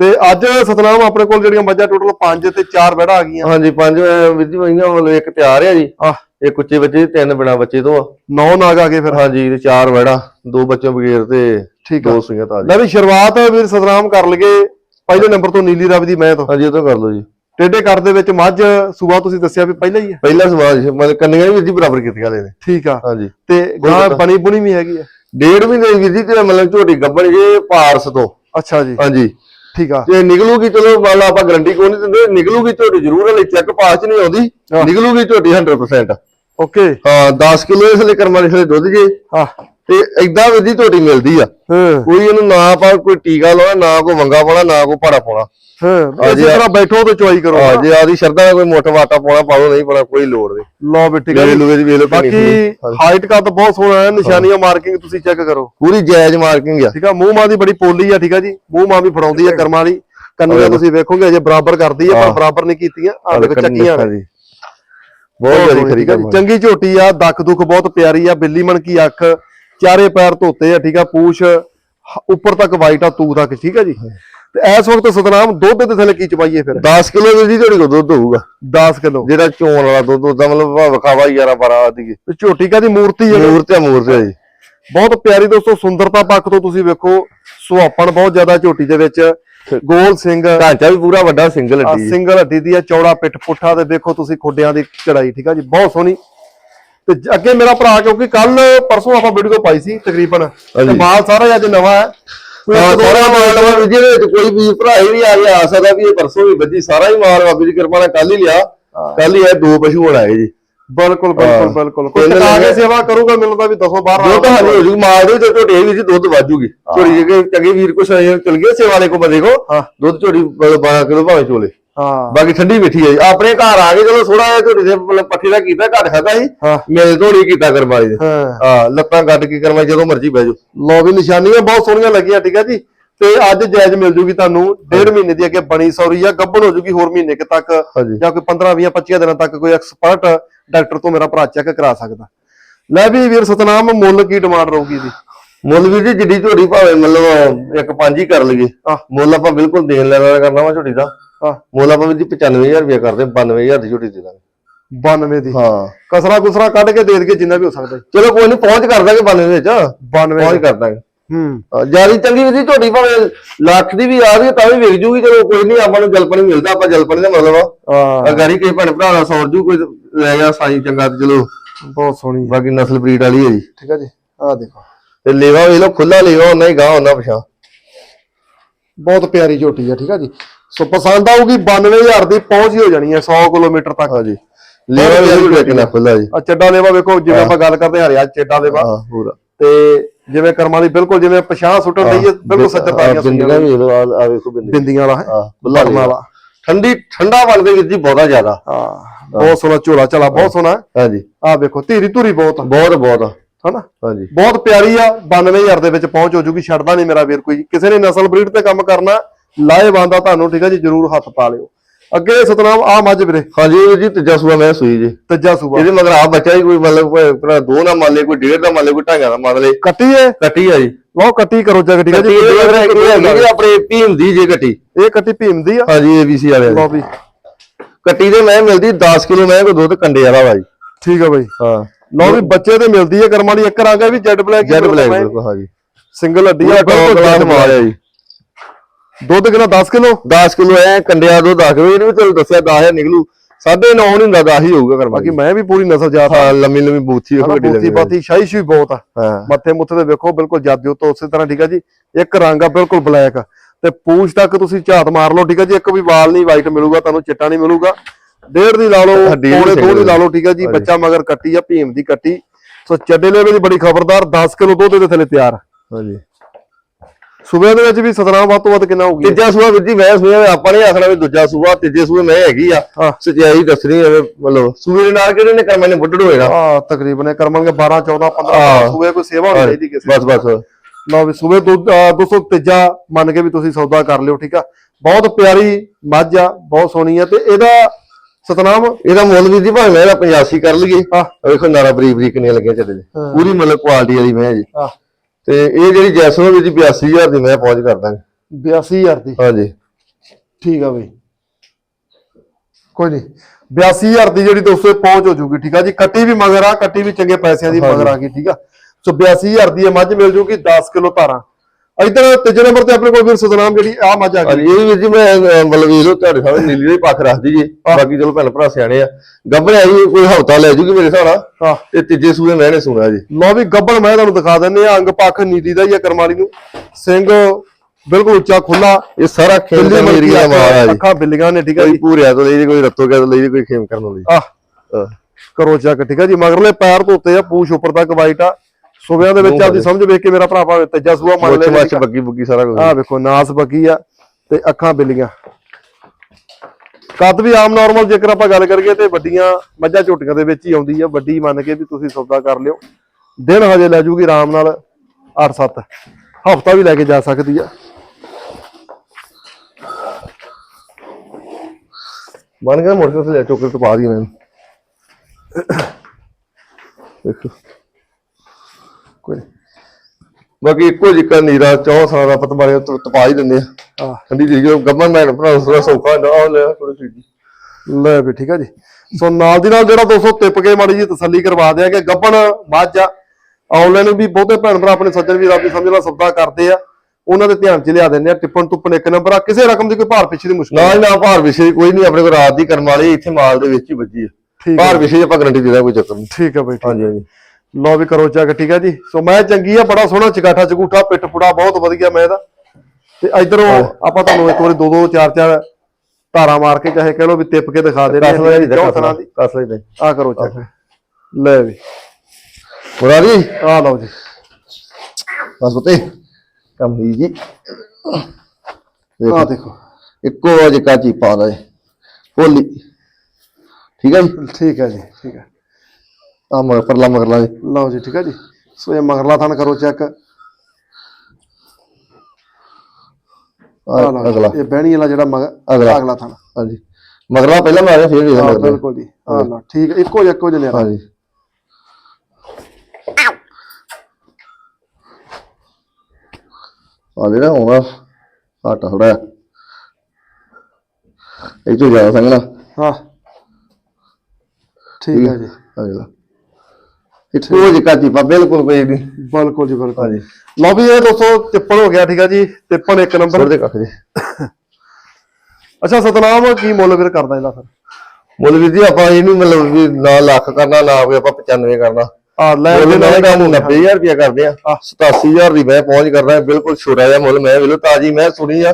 ਤੇ ਅੱਜ ਸਤਨਾਮ ਆਪਣੇ ਕੋਲ ਜਿਹੜੀਆਂ ਮੱਝਾਂ ਟੋਟਲ 5 ਤੇ 4 ਵੜਾ ਆ ਗਈਆਂ। ਹਾਂਜੀ ਪੰਜ ਵਿਧੀ ਵਈਆਂ ਮਤਲਬ ਇੱਕ ਤਿਆਰ ਆ ਜੀ। ਆਹ। ਇੱਕ ਉੱਚੇ ਬੱਚੇ ਤਿੰਨ ਬਿਨਾ ਬੱਚੇ ਤੋਂ ਆ। 9 ਨਾਗ ਆ ਗਏ ਫਿਰ। ਹਾਂਜੀ ਤੇ ਚਾਰ ਵੜਾ ਦੋ ਬੱਚੇ ਬਗੈਰ ਤੇ ਠੀਕ ਆ। ਦੋ ਸੂਈਆਂ ਤਾਜ਼ੀ ਲੈ ਵੀ ਸ਼ੁਰੂਆਤ ਵੀਰ ਸਤਨਾਮ ਕਰ ਲਗੇ ਪਹਿਲੇ ਨੰਬਰ ਤੋਂ ਨੀਲੀ ਰਾਵੀ ਦੀ ਮੈਂ ਤੋਂ। ਹਾਂਜੀ ਉਹ ਤੋਂ ਕਰ ਲਓ ਜੀ। ਟੇਡੇ ਕੱਟ ਦੇ ਵਿੱਚ ਮੱਝ ਸੂਆ ਤੁਸੀਂ ਦੱਸਿਆ ਵੀ ਪਹਿਲਾਂ ਹੀ ਹੈ? ਪਹਿਲਾ ਸਵਾਲ ਜੀ ਮਤਲਬ ਕੰਨੀਆਂ ਵੀ ਜੀ ਬਰਾਬਰ ਕੀਤੀਆਂ ਨੇ। ਠੀਕ ਆ। ਹਾਂਜੀ। ਤੇ ਗਾਂ ਬਣੀ ਬੁਣੀ ਵੀ ਹੈਗੀ ਆ? ਡੇਢ ਮਹੀਨੇ ਦੀ ਵਿਧੀ ਤੇ ਮਤਲਬ ਝੋਟੀ ਗੱਬਣ ਜੇ ਪਾਰਸ ਤੋਂ। ਅੱਛਾ ਜੀ। ਹਾਂਜੀ। ਠੀਕ ਆ। ਜੇ ਨਿਕਲੂਗੀ ਚਲੋ ਮੰਨ ਲਾ ਆਪਾਂ ਗਰੰਟੀ ਕੋਈ ਨਹੀਂ ਦਿੰਦੇ ਨਿਕਲੂਗੀ ਝੋਟੀ ਜ਼ਰੂਰ ਹਲੇ ਚੈੱਕ ਪਾਸ ਚ ਨਹੀਂ ਆਉਂਦੀ। ਨਿਕਲੂਗੀ ਝੋਟੀ 100% ਓਕੇ ਹਾਂ 10 ਕਿਲੋ ਇਸ ਲਈ ਕਰਮਾਂ ਦੇ ਦੁੱਧ ਜੇ। ਹਾਂ। ਤੇ ਏਦਾਂ ਵਿਧੀ ਝੋਟੀ ਮਿਲਦੀ ਆ। ਹਾਂ। ਕੋਈ ਇਹਨੂੰ ਨਾ ਆਪਾਂ ਕੋਈ ਟੀਕਾ ਲਾਉਣਾ ਨਾ ਕੋਈ ਵੰਗਾ ਪਾਉਣਾ ਨਾ ਕੋਈ ਪਾੜਾ ਪਾਉਣਾ। ਹਾਂ ਇਸੇ ਤਰ੍ਹਾਂ ਬੈਠੋ ਤੇ ਚੁਆਈ ਕਰੋ। ਹਾਂ ਜੇ ਆਦੀ ਸ਼ਰਧਾ ਨਾਲ ਕੋਈ ਮੋਟਾ ਵਾਟਾ ਪਾਉਣਾ ਪਾਓ ਨਹੀਂ ਪਾਉਣਾ ਕੋਈ ਲੋੜ ਨਹੀਂ। ਠੀਕ ਆ। ਗਲੇ। ਲੂਗੇ ਦੀ ਵੇਖ ਬਾਕੀ। ਹਾਈਟ ਕੱਦ ਬਹੁਤ ਸੋਹਣਾ ਹੈ ਨਿਸ਼ਾਨੀਆਂ ਮਾਰਕਿੰਗ ਤੁਸੀਂ ਚੈੱਕ ਕਰੋ। ਪੂਰੀ ਜਾਇਜ਼ ਮਾਰਕਿੰਗ ਆ। ਠੀਕ ਆ ਮੂੰਹ ਮਾਂ ਦੀ ਬੜੀ ਪੋਲੀ ਆ ਠੀਕ ਆ ਜੀ। ਮੂੰਹ ਮਾਂ ਵੀ ਫੜਾਉਂਦੀ ਆ ਕਰਮਾਂ ਵਾਲੀ। ਕੰਨੀਆਂ ਤੁਸੀਂ ਵੇਖੋਗੇ ਅਜੇ ਬਰਾਬਰ ਕਰਦੀ ਆ ਪਰ। ਬਰਾਬਰ ਨਹੀਂ ਕੀਤੀਆਂ। ਆ ਦੇਖੋ ਚੱਕੀਆਂ ਨੇ। ਬਹੁਤ ਜ਼ਿਆਦਾ ਖਰੀ ਚੰਗੀ ਝੋਟੀ ਆ ਦੱਖ ਦੁੱਖ ਬਹੁਤ ਪਿਆਰੀ ਆ ਬਿੱਲੀ ਮਣ ਕੀ ਅੱਖ। ਚਾਰੇ ਪੈਰ ਧੋਤੇ ਆ ਠੀਕ ਆ ਪੂਛ ਹ- ਉੱਪਰ ਤੱਕ ਵਾਈਟ ਆ ਤੂ ਤੱਕ ਠੀਕ ਆ ਜੀ? ਤੇ ਇਸ ਵਕਤ ਸਤਨਾਮ ਦੁੱਧ ਦੇ ਥੱਲੇ ਕੀ ਚਵਾਈਏ ਫਿਰ? 10 ਕਿਲੋ ਦੀ ਝੋਟੀ ਕੋ ਦੁੱਧ ਹੋਊਗਾ। 10 ਕਿਲੋ। ਜਿਹੜਾ ਚੋਣ ਵਾਲਾ ਦੁੱਧ ਉਹਦਾ ਮਤਲਬ ਵਿਖਾਵਾ 11 12 ਆਦੀ ਤੇ ਝੋਟੀ ਕਾਦੀ ਮੂਰਤੀ ਹੈ ਮੂਰਤ ਆ ਮੂਰਤ ਆ ਜੀ। ਬਹੁਤ ਪਿਆਰੀ ਦੋਸਤੋ ਸੁੰਦਰਤਾ ਪੱਖ ਤੋਂ ਤੁਸੀਂ ਵੇਖੋ ਸੁਹਾਪਣ ਬਹੁਤ ਜ਼ਿਆਦਾ ਝੋਟੀ ਦੇ ਵਿੱਚ। ਗੋਲ ਸਿੰਘ। ਢਾਂਚਾ ਵੀ ਪੂਰਾ ਵੱਡਾ ਸਿੰਗਲ ਹੱਡੀ। ਸਿੰਗਲ ਹੱਡੀ ਦੀ ਆ ਚੌੜਾ ਪਿੱਠ ਪੁੱਠਾ ਤੇ ਦੇਖੋ ਤੁਸੀਂ ਖੁੱਡਿਆਂ ਦੀ ਚੜਾਈ ਠੀਕ ਆ ਜੀ? ਬਹੁਤ ਸੋਹਣੀ। ਤੇ ਅੱਗੇ ਮੇਰਾ ਭਰਾ ਕਿਉਂਕਿ ਕੱਲ ਪਰਸੋਂ ਆਪਾਂ ਵੀਡੀਓ ਪਾਈ ਸੀ ਤਕਰੀਬਨ। ਤੇ। ਮਾਲ ਸਾਰਾ ਅੱਜ ਨਵਾਂ ਹੈ। ਕੋਈ ਹਾਂ ਇੱਕ ਦੋ ਸਾਰਾ ਮਾਲ ਨਵਾਂ ਜਿਹਦੇ ਵਿੱਚ ਕੋਈ ਵੀ ਭਰਾ ਹੀ ਨਹੀਂ ਆ ਗਿਆ ਆ ਸਕਦਾ ਵੀ ਇਹ ਪਰਸੋਂ ਵੀ ਵੱਜੀ ਸਾਰਾ ਹੀ ਮਾਲ ਬਾਬੇ ਦੀ ਕਿਰਪਾ ਨਾਲ ਕੱਲ ਹੀ ਲਿਆ। ਕੱਲ ਹੀ ਇਹ ਦੋ ਪਸ਼ੂ ਹੁਣ ਆਏ ਜੀ। ਬਿਲਕੁਲ ਬਿਲਕੁਲ। ਬਿਲਕੁਲ। ਕੋਈ ਟਕਾ ਕੇ। ਸੇਵਾ ਕਰੂਗਾ ਮੈਨੂੰ ਤਾਂ ਵੀ 10 12 ਦੁੱਧ ਹਾਲੀ ਹੋ ਜੂਗੀ ਮਾਲ ਦੇ ਵਿੱਚ ਝੋਟੀ ਵੀ ਜੀ ਦੁੱਧ ਵਾਜੂਗੀ। ਝੋਟੀ ਜੇ ਚੰਗੇ ਵੀਰ ਕੋ ਚਲ ਗਿਆ ਸੇਵਾ ਵਾਲੇ ਕੋ ਬੰਦੇ ਕੋ। ਦੁੱਧ ਝੋਟੀ 12 ਕਿਲੋ ਭਾਵੇਂ ਚੋਲੇ ਹਾਂ। ਬਾਕੀ ਠੰਡੀ ਮਿੱਠੀ ਹੈ ਜੀ। ਆਪਣੇ ਘਰ ਆ ਕੇ ਚਲੋ ਥੋੜਾ ਜਿਹਾ ਝੋਟੀ ਦੇ ਮਤਲਬ ਪੱਠੀ ਦਾ ਕੀਤਾ ਘੱਟ ਖਾਦਾ ਸੀ। ਹਾਂ। ਮੇਰੇ ਝੋੜੀ ਕੀਤਾ ਕਰਮਾਲੀ ਦੇ। ਹਾਂ। ਹਾਂ ਲੱਤਾਂ ਕੱਢ ਕੇ ਕਰਮਾਈ ਜਦੋਂ ਮਰਜ਼ੀ ਬਹਿ ਜਾਓ। ਲੋ ਵੀ ਨਿਸ਼ਾਨੀਆਂ ਬਹੁਤ ਸੋਹਣੀਆਂ ਲੱਗੀਆਂ ਠੀਕ ਹੈ ਜੀ। ਤੇ ਅੱਜ ਜਾਇਜ਼ ਮਿਲ ਜੂਗੀ ਤੁਹਾਨੂੰ ਡੇਢ ਮਹੀਨੇ ਦੀ ਅੱਗੇ ਬਣੀ ਸੌਰੀ ਆ ਗੱਭਣ ਹੋ ਜੂਗੀ ਹੋਰ ਮਹੀਨੇ ਕੁ ਤੱਕ ਹਾਂਜੀ। ਜਾਂ ਕੋਈ 15 20 25 ਦਿਨਾਂ ਤੱਕ ਕੋਈ ਐਕਸਪਰਟ ਡਾਕਟਰ ਤੋਂ ਮੇਰਾ ਭਰਾ ਚੈੱਕ ਕਰਾ ਸਕਦਾ। ਲੈ ਵੀ ਵੀਰ ਸਤਨਾਮ ਮੁੱਲ ਕੀ ਡਿਮਾਂਡ ਰਹੂਗੀ ਇਹਦੀ? ਮੁੱਲ ਵੀ ਜੀ ਜਿੱਡੀ ਝੋਟੀ ਭਾਵੇਂ ਮਤਲਬ ਇੱਕ ਪੰਜ ਹੀ ਕਰ ਲਈਏ। ਆਹ। ਮੁੱਲ ਆਪਾਂ ਬਿਲਕੁਲ ਦੇਣ ਲੈਣ ਕਰਨਾ ਵਾ ਝੋਟੀ ਦਾ। ਹਾਂ। ਮੁੱਲ ਆਪਾਂ ਵੀ ਜੀ 95000 ਰੁਪਏ ਕਰਦੇ 92000 ਦੀ ਝੋਟੀ ਦੇ ਦਾਂਗੇ। 92 ਦੀ। ਹਾਂ। ਕਸਰਾ ਕੁਸਰਾ ਕੱਢ ਕੇ ਦੇ ਦਈਏ ਜਿੰਨਾ ਵੀ ਹੋ ਸਕਦਾ। ਚਲੋ ਕੋਈ ਨਹੀਂ ਪਹੁੰਚ ਕਰ ਦਾਂਗੇ 92 ਵਿੱਚ। 92 ਪਹੁੰਚ ਕਰ ਦਾਂਗੇ। ਹੂੰ। ਜਿਆਦੀ ਚੰਗੀ ਵੀ ਝੋਟੀ ਭਾਵੇਂ ਲੱਖ ਦੀ ਵੀ ਆ ਰਹੀ ਹੈ ਤਾਂ ਵੀ ਵਿਕ ਜੂਗੀ ਚਲੋ ਕੋਈ ਨਹੀਂ ਆਪਾਂ ਨੂੰ ਜਲਪਣੀ ਮਿਲਦਾ ਆਪਾਂ ਜਲਪਣੀ ਦਾ ਮਤਲਬ ਆ। ਹਾਂ। ਅਗਰ ਹੀ ਕਿਸੇ ਭੈਣ ਭਰਾ ਦਾ ਸੌਰ ਜੂ ਕੋਈ ਲੈ ਜਾ ਸਾਈ ਚੰਗਾ ਤੇ ਚਲੋ। ਬਹੁਤ ਸੋਹਣੀ ਹੈ। ਬਾਕੀ ਨਸਲ ਬਰੀਡ ਵਾਲੀ ਹੈ ਜੀ। ਠੀਕ ਹੈ ਜੀ। ਆਹ ਦੇਖੋ। ਤੇ ਲੇਵਾ ਵੇਖ ਲਓ ਖੁੱਲਾ ਲੇਵਾ ਉਹਨਾਂ ਹੀ ਗਾਹ ਉਹਨਾਂ ਪਛਾ ਬਹੁਤ ਪਿਆਰੀ ਝੋਟੀ ਹੈ ਠੀਕ ਹੈ ਜੀ। ਸੋ ਪਸੰਦ ਆਊਗੀ 92000 ਦੀ ਪਹੁੰਚ ਹੀ ਹੋ ਜਾਣੀ ਹੈ 100 ਕਿਲੋਮੀਟਰ ਤੱਕ। ਹਾਂਜੀ। ਲੇਵਾ ਵੀ ਵੇਖਣਾ ਖੁੱਲਾ ਜੀ। ਆ ਚੱਡਾ ਲੇਵਾ ਵੇਖੋ ਜਿਵੇਂ ਆਪਾਂ ਗੱਲ ਕਰਦੇ ਹਾਂ ਹਰਿਆ ਚੱਡਾ ਲੇਵਾ। ਹਾਂ ਪੂਰਾ। ਤੇ ਜਿਵੇਂ ਕਰਮਾਂ ਦੀ ਬਿਲਕੁਲ ਜਿਵੇਂ ਪਛਾਣ ਸੁੱਟਣ ਲਈ ਬਿਲਕੁਲ ਸੱਚਰਤਾਈਆਂ ਬਿੰਦੀਆਂ ਵੀ ਆ ਵੇਖੋ ਬਿੰਦੀ ਬਿੰਦੀਆਂ ਵਾਲਾ ਹੈ ਲੇਵਾ। ਵਾਲਾ। ਠੰਡੀ ਠੰਡਾ ਬਣਦੇ ਵੀਰ ਜੀ ਬਹੁਤਾ ਜ਼ਿਆਦਾ। ਹਾਂ। ਬਹੁਤ ਸੋਹਣਾ ਝੋਲਾ ਚਲਾ ਬਹੁਤ ਸੋਹਣਾ। ਹਾਂਜੀ। ਆ ਵੇਖੋ ਧੀਰੀ ਧੂਰੀ ਬਹੁਤ ਆ, ਬਹੁਤ ਬਹੁਤ ਹਨਾ? ਹਾਂਜੀ। ਬਹੁਤ ਪਿਆਰੀ ਆ 92000 ਦੇ ਵਿੱਚ ਪਹੁੰਚ ਹੋ ਜੂਗੀ ਛੱਡਦਾ ਨਹੀਂ ਮੇਰਾ ਵੀਰ ਕੋਈ। ਕਿਸੇ ਨੇ ਨਸਲ ਬਰੀਡ ਤੇ ਕੰਮ ਕਰਨਾ ਲਾਹੇਵੰਦ ਆ ਤੁਹਾਨੂੰ ਠੀਕ ਹੈ ਜੀ ਜਰੂਰ ਹੱਥ ਪਾ ਲਿਓ। ਅੱਗੇ ਸਤਨਾਮ ਆ ਮੱਝ ਵੀਰੇ। ਹਾਂਜੀ ਵੀਰ ਜੀ ਤੀਜਾ ਸੂਆ ਮੈਂ ਸੂਈ ਜੀ। ਤੀਜਾ ਸੂਬਾ ਇਹਦੇ ਮਗਰ ਆ ਬੱਚਾ ਹੀ ਕੋਈ ਮਤਲਬ ਭਰਾ ਦੋ ਨਾ ਮੰਨ ਲੇ ਕੋਈ ਡੇਢ ਦਾ ਮੰਨ ਲੇ ਕੋਈ ਢਾਈਆਂ ਦਾ ਮੰਨ ਲੇ। ਕੱਟੀ ਏ? ਕੱਟੀ ਆ ਜੀ। ਲਓ ਕੱਟੀ ਕਰੋ ਜਗ ਠੀਕ ਕੱਟੀ ਜੀ ਆਪਣੇ ਭੀਮ ਦੀ ਜੇ ਕੱਟੀ। ਇਹ ਕੱਟੀ ਭੀਮ ਦੀ ਆ? ਹਾਂਜੀ ਏਬੀਸੀ ਵਾਲੇ ਲਓ ਵੀ। ਕੱਟੀ ਦੇ ਮੈਂ ਮਿਲਦੀ 10 ਕਿਲੋ ਮੈਂ ਕੋ ਦੁੱਧ ਕੰਡੇ ਵਾਲਾ ਵਾ ਜੀ। ਠੀਕ ਆ ਬਾਈ। ਹਾਂ। ਲਓ ਵੀ ਬੱਚੇ ਤੇ ਮਿਲਦੀ ਹੈ ਕਰਮਾਂ ਵਾਲੀ ਇੱਕ ਰੰਗ ਹੈ ਵੀ ਜੈਡ ਬਲੈਕ ਜੈਡ ਬਲੈਕ ਬਿਲਕੁਲ ਹਾਂਜੀ। ਸਿੰਗਲ ਹੱਡੀ ਆ ਟੌਪ ਕਲਾਸ ਮਾਲ ਹੈ ਜੀ। ਦੁੱਧ ਕਿੰਨਾ 10 ਕਿਲੋ? 10 ਕਿਲੋ ਐ ਕੰਡਿਆ ਦੁੱਧ ਆ ਕੇ ਇਹਨੇ ਵੀ ਤੁਹਾਨੂੰ ਦੱਸਿਆ 10000 ਨਿਕਲੂ। ਸਾਢੇ 9 ਨਹੀਂ ਹੁੰਦਾ 10 ਹੀ ਹੋਊਗਾ ਕਰਮਾ ਬਾਕੀ ਮੈਂ ਵੀ ਪੂਰੀ ਨਸਲ ਜਾਤ ਹਾਂ ਲੰਮੀ ਲੰਮੀ ਬੂਥੀ ਗੱਡੀ ਬੂਤੀ ਲੱਗੀ ਬਾਤੀ ਸ਼ਾਹੀ ਸ਼ੂਈ ਬਹੁਤ ਆ। ਹਾਂ। ਮੱਥੇ ਮੁੱਥੇ ਤੇ ਵੇਖੋ ਬਿਲਕੁਲ ਜਾਦਿਓ ਤੋਂ ਉਸੇ ਤਰ੍ਹਾਂ ਠੀਕ ਆ ਜੀ। ਇੱਕ ਰੰਗ ਆ ਬਿਲਕੁਲ ਬਲੈਕ। ਤੇ ਪੂਛ ਤੱਕ ਤੁਸੀਂ ਝਾਤ ਮਾਰ ਲਓ ਠੀਕ ਆ ਜੀ। ਇੱਕ ਵੀ ਵਾਲ ਨਹੀਂ ਵਾਈਟ ਮਿਲੂਗਾ ਤੁਹਾਨੂੰ ਚਿੱਟਾ ਨਹੀਂ ਮਿਲੂਗਾ। ਡੇਢ ਦੀ ਲਾ ਲਓ ਪੌਣੇ ਦੋ ਦੀ ਲਾ ਲਓ। ਠੀਕ ਆ ਜੀ ਬੱਚਾ ਮਗਰ ਕੱਟੀ ਆ ਭੀਮ ਦੀ ਕੱਟੀ। ਸੋ ਚੱਡੇ ਲੈਵੇ ਦੀ ਬੜੀ ਖਬਰਦਾਰ 10 ਕਿਲੋ ਦੁੱਧ ਦੇ ਥੱਲੇ ਤਿਆਰ। ਹਾਂਜੀ। ਸੂਬੇ ਦੇ ਵਿੱਚ ਵੀ ਸਤਨਾਮ ਵੱਧ ਤੋਂ ਵੱਧ ਕਿੰਨਾ ਹੋਊਗੀ ਤੀਜਾ ਸੂਆ ਵੀਰ ਜੀ ਮੈਂ ਸੁਣਿਆ ਆਪਾਂ ਨੇ ਆਖਣਾ ਵੀ ਦੂਜਾ ਸੂਆ ਤੀਜੇ ਸੂਏ ਮੈਂ ਹੈਗੀ ਆ। ਹਾਂ। ਸਚਾਈ ਦੱਸਣੀ ਐਵੇਂ ਮਤਲਬ ਸੂਏ ਦੇ ਨਾਲ ਕਿਹੜੇ ਨੇ ਕਰਮਾਂ ਨੇ ਵੱਢੜ ਹੋਏਗਾ? ਆ ਤਕਰੀਬਨ ਕਰਮਾਂਗੇ 12 14 15 ਹਾਂ। ਸੂਬੇ ਕੋਈ ਸੇਵਾ ਹੋਣੀ ਚਾਹੀਦੀ ਕਿਸੇ ਬਸ ਬਸ। ਲਓ ਵੀ ਸੂਬੇ ਦੋ ਅਹ 203 ਮੰਨ ਕੇ ਵੀ ਤੁਸੀਂ ਸੌਦਾ ਕਰ ਲਿਓ ਠੀਕ ਆ। ਬਹੁਤ ਪਿਆਰੀ ਮੱਝ ਆ ਬਹੁਤ ਸੋਹਣੀ ਆ ਤੇ ਇਹਦਾ ਸਤਨਾਮ ਇਹਦਾ ਮੁੱਲ ਵੀ ਦੀ ਭਾਵੇਂ ਇਹਦਾ 85 ਕਰ ਲਈਏ। ਆ ਵੇਖੋ ਨਾਰਾ ਬਰੀਕ ਬਰੀਕ ਕਿੰਨੀਆਂ ਲੱਗੀਆਂ ਚੱਲੇ ਜੀ। ਹਾਂ। ਪੂਰੀ ਮਤਲਬ ਕੁਆਲਿਟੀ ਵਾਲੀ ਮੈਂ ਜੀ। ਆ ਤੇ ਇਹ ਜਿਹੜੀ ਜੈਸਮਨ ਵੀ ਜੀ 82000 ਦੀ ਮੈਂ ਪਹੁੰਚ ਕਰ ਦਾਂਗੇ। 82000 ਦੀ? ਹਾਂਜੀ ਠੀਕ ਆ ਬਈ। ਕੋਈ ਨਹੀਂ 82000 ਦੀ ਜਿਹੜੀ ਦੋਸਤੋ ਇਹ ਪਹੁੰਚ ਹੋ ਜੂਗੀ ਠੀਕ ਆ ਜੀ। ਕੱਟੀ ਵੀ ਮਗਰ ਆ ਕੱਟੀ ਵੀ ਚੰਗੇ ਪੈਸਿਆਂ ਦੀ ਮਗਰ ਆ ਗਈ ਠੀਕ ਆ। ਸੋ 82000 ਦੀ ਇਹ ਮੱਝ ਮਿਲ ਜੂਗੀ 10 ਕਿਲੋ ਧਾਰਾਂ ਇਧਰ ਤੀਜੇ ਨੰਬਰ ਤੇ ਆਪਣੇ ਕੋਲ ਵੀਰ ਸਤਨਾਮ ਜਿਹੜੀ ਆ ਮੱਝ ਆ ਗਈ। ਇਹ ਵੀਰ ਜੀ ਮੈਂ ਅਹ, ਮਤਲਬ ਇਹ ਲੋ ਤੁਹਾਡੇ ਸਾਹਮਣੇ ਨੀਲੀ ਦੀ ਪੱਖ ਰੱਖ ਦਈਏ। ਬਾਕੀ ਚਲੋ ਭੈਣ ਭਰਾ ਸਿਆਣੇ ਆ। ਗੱਭਣ ਆਈ ਕੋਈ ਹਫਤਾ ਲੈ ਜੂਗੀ ਮੇਰੇ ਹਿਸਾਬ ਨਾਲ। ਹਾਂ। ਤੇ ਤੀਜੇ ਸੂਏ ਮੈਂ ਨੇ ਸੁਣਿਆ ਜੀ। ਲੋ ਵੀ ਗੱਬੜ ਮੈਂ ਤੁਹਾਨੂੰ ਦਿਖਾ ਦਿੰਨੇ ਆ ਅੰਗ ਪੱਖ ਨੀਲੀ ਦਾ ਹੀ ਆ ਕਰਮਾਲੀ ਨੂੰ। ਸਿੰਘ ਬਿਲਕੁਲ ਉੱਚਾ ਖੁੱਲਾ ਇਹ ਸਾਰਾ ਖੇਲ ਦਾ ਮਾਰ ਆ ਜੀ। ਅੱਖਾਂ ਬਿੱਲੀਆਂ ਨੇ ਠੀਕ ਆ ਕੋਈ ਜੀ। ਪੂਰਿਆ ਤੋਂ ਲਈ ਕੋਈ ਰੱਤੋ ਕਹਿ ਲਈ ਕੋਈ ਖੇਮ ਕਰਨ ਲਈ। ਆਹ। ਹਾਂ। ਕਰੋ ਚੈੱਕ ਠੀਕ ਆ ਜੀ। ਮਗਰਲੇ ਪੈਰ ਧੋਤੇ ਆ ਪੂਛ ਉੱਪਰ ਤੱਕ ਵਾਈਟ ਆ। ਸੁਬਿਆਂ ਦੇ ਵਿੱਚ ਆਪਦੀ ਸਮਝ ਵੇਖ ਕੇ ਮੇਰਾ ਭਰਾ ਭਾਵੇਂ ਤੱਜਾ ਸੂਆ ਮੰਨ ਲੈ ਮੱਛ ਬੱਗੀ ਬੁੱਗੀ ਸਾਰਾ ਕੁਝ ਆ ਵੇਖੋ ਨਾਸ ਬੱਗੀ ਆ ਤੇ ਅੱਖਾਂ ਬਿੱਲੀਆਂ। ਕੱਦ ਵੀ ਆਮ ਨਾਰਮਲ ਜੇਕਰ ਆਪਾਂ ਗੱਲ ਕਰੀਏ ਤੇ ਵੱਡੀਆਂ ਮੱਝਾਂ ਝੋਟੀਆਂ ਦੇ ਵਿੱਚ ਹੀ ਆਉਂਦੀ ਆ ਵੱਡੀ ਮੰਨ ਕੇ ਵੀ ਤੁਸੀਂ ਸੌਦਾ ਕਰ ਲਿਓ। ਦਿਨ ਹਜੇ ਲੈ ਜੂਗੀ ਆਰਾਮ ਨਾਲ 8-7 ਹਫਤਾ ਵੀ ਲੈ ਕੇ ਜਾ ਸਕਦੀ ਆ। ਬਣ ਗਿਆ ਮੋਟਰ ਤੇ ਲੈ ਚੋਕਰ ਤੋਂ ਪਾ ਦੀ ਮੈਂ। ਦੇਖੋ। ਬਾਕੀ ਇੱਕੋ ਜਿੱਕਾ ਨੀਰਾ ਚੌ ਸਾਲ ਦਾ ਪਤਮਾਰੇ ਤੋਂ ਤਪਾ ਹੀ ਦਿੰਦੇ ਆ। ਠੰਡੀ ਜੀ ਮੈਂ ਭਰਾ ਥੋੜਾ ਸੌਖਾ ਹੁੰਦਾ ਉਹ ਲੈ ਥੋੜੀ ਜੀ। ਲੈ ਵੀ ਠੀਕ ਆ ਜੀ। ਸੋ ਨਾਲ ਦੀ ਨਾਲ ਜਿਹੜਾ 200 ਟਿਪ ਕੇ ਮਾੜੀ ਜੀ ਤਸੱਲੀ ਕਰਵਾ ਦਿਆ ਕਿ ਗੱਬਣ ਮੱਝ ਆ। ਆਨਲਾਈਨ ਵੀ ਬਹੁਤੇ ਭੈਣ ਭਰਾ ਆਪਣੇ ਸੱਜਣ ਵੀਰ ਆਪਣੀ ਸਮਝ ਸੌਦਾ ਕਰਦੇ ਆ। ਉਹਨਾਂ ਦੇ ਧਿਆਨ ਚ ਲਿਆ ਦਿੰਦੇ ਆ ਟਿੱਪਣ ਟੁੱਪਣ ਇੱਕ ਨੰਬਰ ਆ। ਕਿਸੇ ਰਕਮ ਦੀ ਕੋਈ ਭਾਰ ਪਿੱਛੇ ਦੀ ਮੁਸ਼ਕਲ ਨਾ ਨਾ ਭਾਰ ਵਿਸ਼ੇ ਕੋਈ ਨਹੀਂ ਆਪਣੇ ਕੋਲ ਰਾਤ ਦੀ ਕਰਮ ਵਾਲੀ ਇੱਥੇ ਮਾਲ ਦੇ ਵਿੱਚ ਹੀ ਵੱਜੀ ਆ। ਭਾਰ ਵਿਸ਼ੇ ਆਪਾਂ ਗਰੰਟੀ ਦੇ ਦਾਂ ਕੋਈ ਚੱਕਰ ਨਹੀਂ। ਠੀਕ ਆ ਬਈ। ਹਾਂਜੀ ਹਾਂਜੀ। ਲਓ ਵੀ ਕਰੋ ਚੱਕ ਠੀਕ ਆ ਜੀ? ਸੋ ਮੈਂ ਚੰਗੀ ਆ ਬੜਾ ਸੋਹਣਾ ਚਗਾਠਾ ਚਗੂਠਾ ਪਿੱਠ ਪੁੜਾ ਬਹੁਤ ਵਧੀਆ ਮੈਂ ਇਹਦਾ। ਤੇ ਇਧਰੋਂ ਆਪਾਂ ਤੁਹਾਨੂੰ ਇੱਕ ਵਾਰੀ ਦੋ ਦੋ ਚਾਰ ਚਾਰ ਧਾਰਾਂ ਮਾਰ ਕੇ ਚਾਹੇ ਕਹਿ ਲਓ ਵੀ ਟਿੱਪ ਕੇ ਦਿਖਾ ਦੇ ਕਸ ਲਈ ਨੇ ਦੇ ਚੌਂ ਤਰ੍ਹਾਂ ਦੀ? ਕਸ ਲਈ ਦੇ। ਆ ਕਰੋ ਚੱਕ ਲੈ ਵੀ। ਮੁਰਾਰੀ? ਆ ਲਓ ਜੀ। ਬਸ ਬਤੇ ਕੰਮ ਹੀ ਜੀ। ਆ ਦੇਖੋ। ਇੱਕੋ ਜਿਹਾ ਕਾਚੀ ਪਾ ਲੈ ਹੋਲੀ। ਠੀਕ ਹੈ ਜੀ? ਠੀਕ ਹੈ ਜੀ ਠੀਕ ਹੈ। ਆ ਮਗਰ ਪਰਲਾ ਮਗਰਲਾ ਜੀ। ਲਓ ਜੀ ਠੀਕ ਹੈ ਜੀ। ਸੋ ਇਹ ਮਗਰਲਾ ਥਣ ਕਰੋ ਚੈੱਕ। ਆਹ ਅਗਲਾ। ਇਹ ਬਹਿਣੀ ਵਾਲਾ ਜਿਹੜਾ ਮਗਰ ਅਗਲਾ। ਅਗਲਾ ਥਣ। ਹਾਂਜੀ। ਮਗਰਲਾ ਪਹਿਲਾਂ ਮਾਰਿਆ ਫਿਰ ਇਹਦਾ ਹਾਂ ਮਗਰਲਾ ਬਿਲਕੁਲ ਜੀ। ਹਾਂ ਲਓ ਠੀਕ ਹੈ, ਇੱਕੋ ਜਿਹਾ ਇੱਕੋ ਜਿਹਾ ਨਿਆਰਾ ਹਾਂਜੀ। ਆ ਜਿਹੜਾ ਹੋਣਾ ਆਟਾ ਥੋੜਾ ਇਹ ਤੋਂ ਜ਼ਿਆਦਾ ਸੰਗਣਾ ਹਾਂ। ਠੀਕ ਹੈ ਜੀ। ਆ ਕਾਜੀ ਪਾ ਬਿਲਕੁਲ ਕੋਈ ਨਹੀਂ। ਬਿਲਕੁਲ ਜੀ ਬਿਲਕੁਲ। ਹਾਂਜੀ। ਲਓ ਵੀ ਇਹ ਦੋਸਤੋ ਤਿੱਪਣ ਹੋ ਗਿਆ ਠੀਕ ਹੈ ਜੀ। ਤਿੱਪਣ ਇੱਕ ਨੰਬਰ। ਦੇ ਕੱਖ ਜੀ। ਅੱਛਾ ਸਤਨਾਮ ਕੀ ਮੁੱਲ ਫਿਰ ਕਰਦਾ ਇਹਦਾ ਫਿਰ? ਮੁੱਲ ਵੀ ਜੀ ਆਪਾਂ ਇਹਨੂੰ ਮਤਲਬ ਵੀ ਨਾ ਲੱਖ ਕਰਨਾ ਨਾ ਕੋਈ ਆਪਾਂ 95 ਕਰਨਾ। ਆ ਲੈ ਮੁੱਲ ਨਾਲ ਕੰਮ 90000 ਰੁਪਇਆ ਕਰਦੇ ਆ। 87000 ਦੀ ਮੈਂ ਪਹੁੰਚ ਕਰਦਾ ਬਿਲਕੁਲ ਛੋਟਾ ਜਿਹਾ ਮੁੱਲ ਮੈਂ ਵੇਲੋ ਤਾਜੀ ਮੈਂ ਸੁਣੀ ਆ।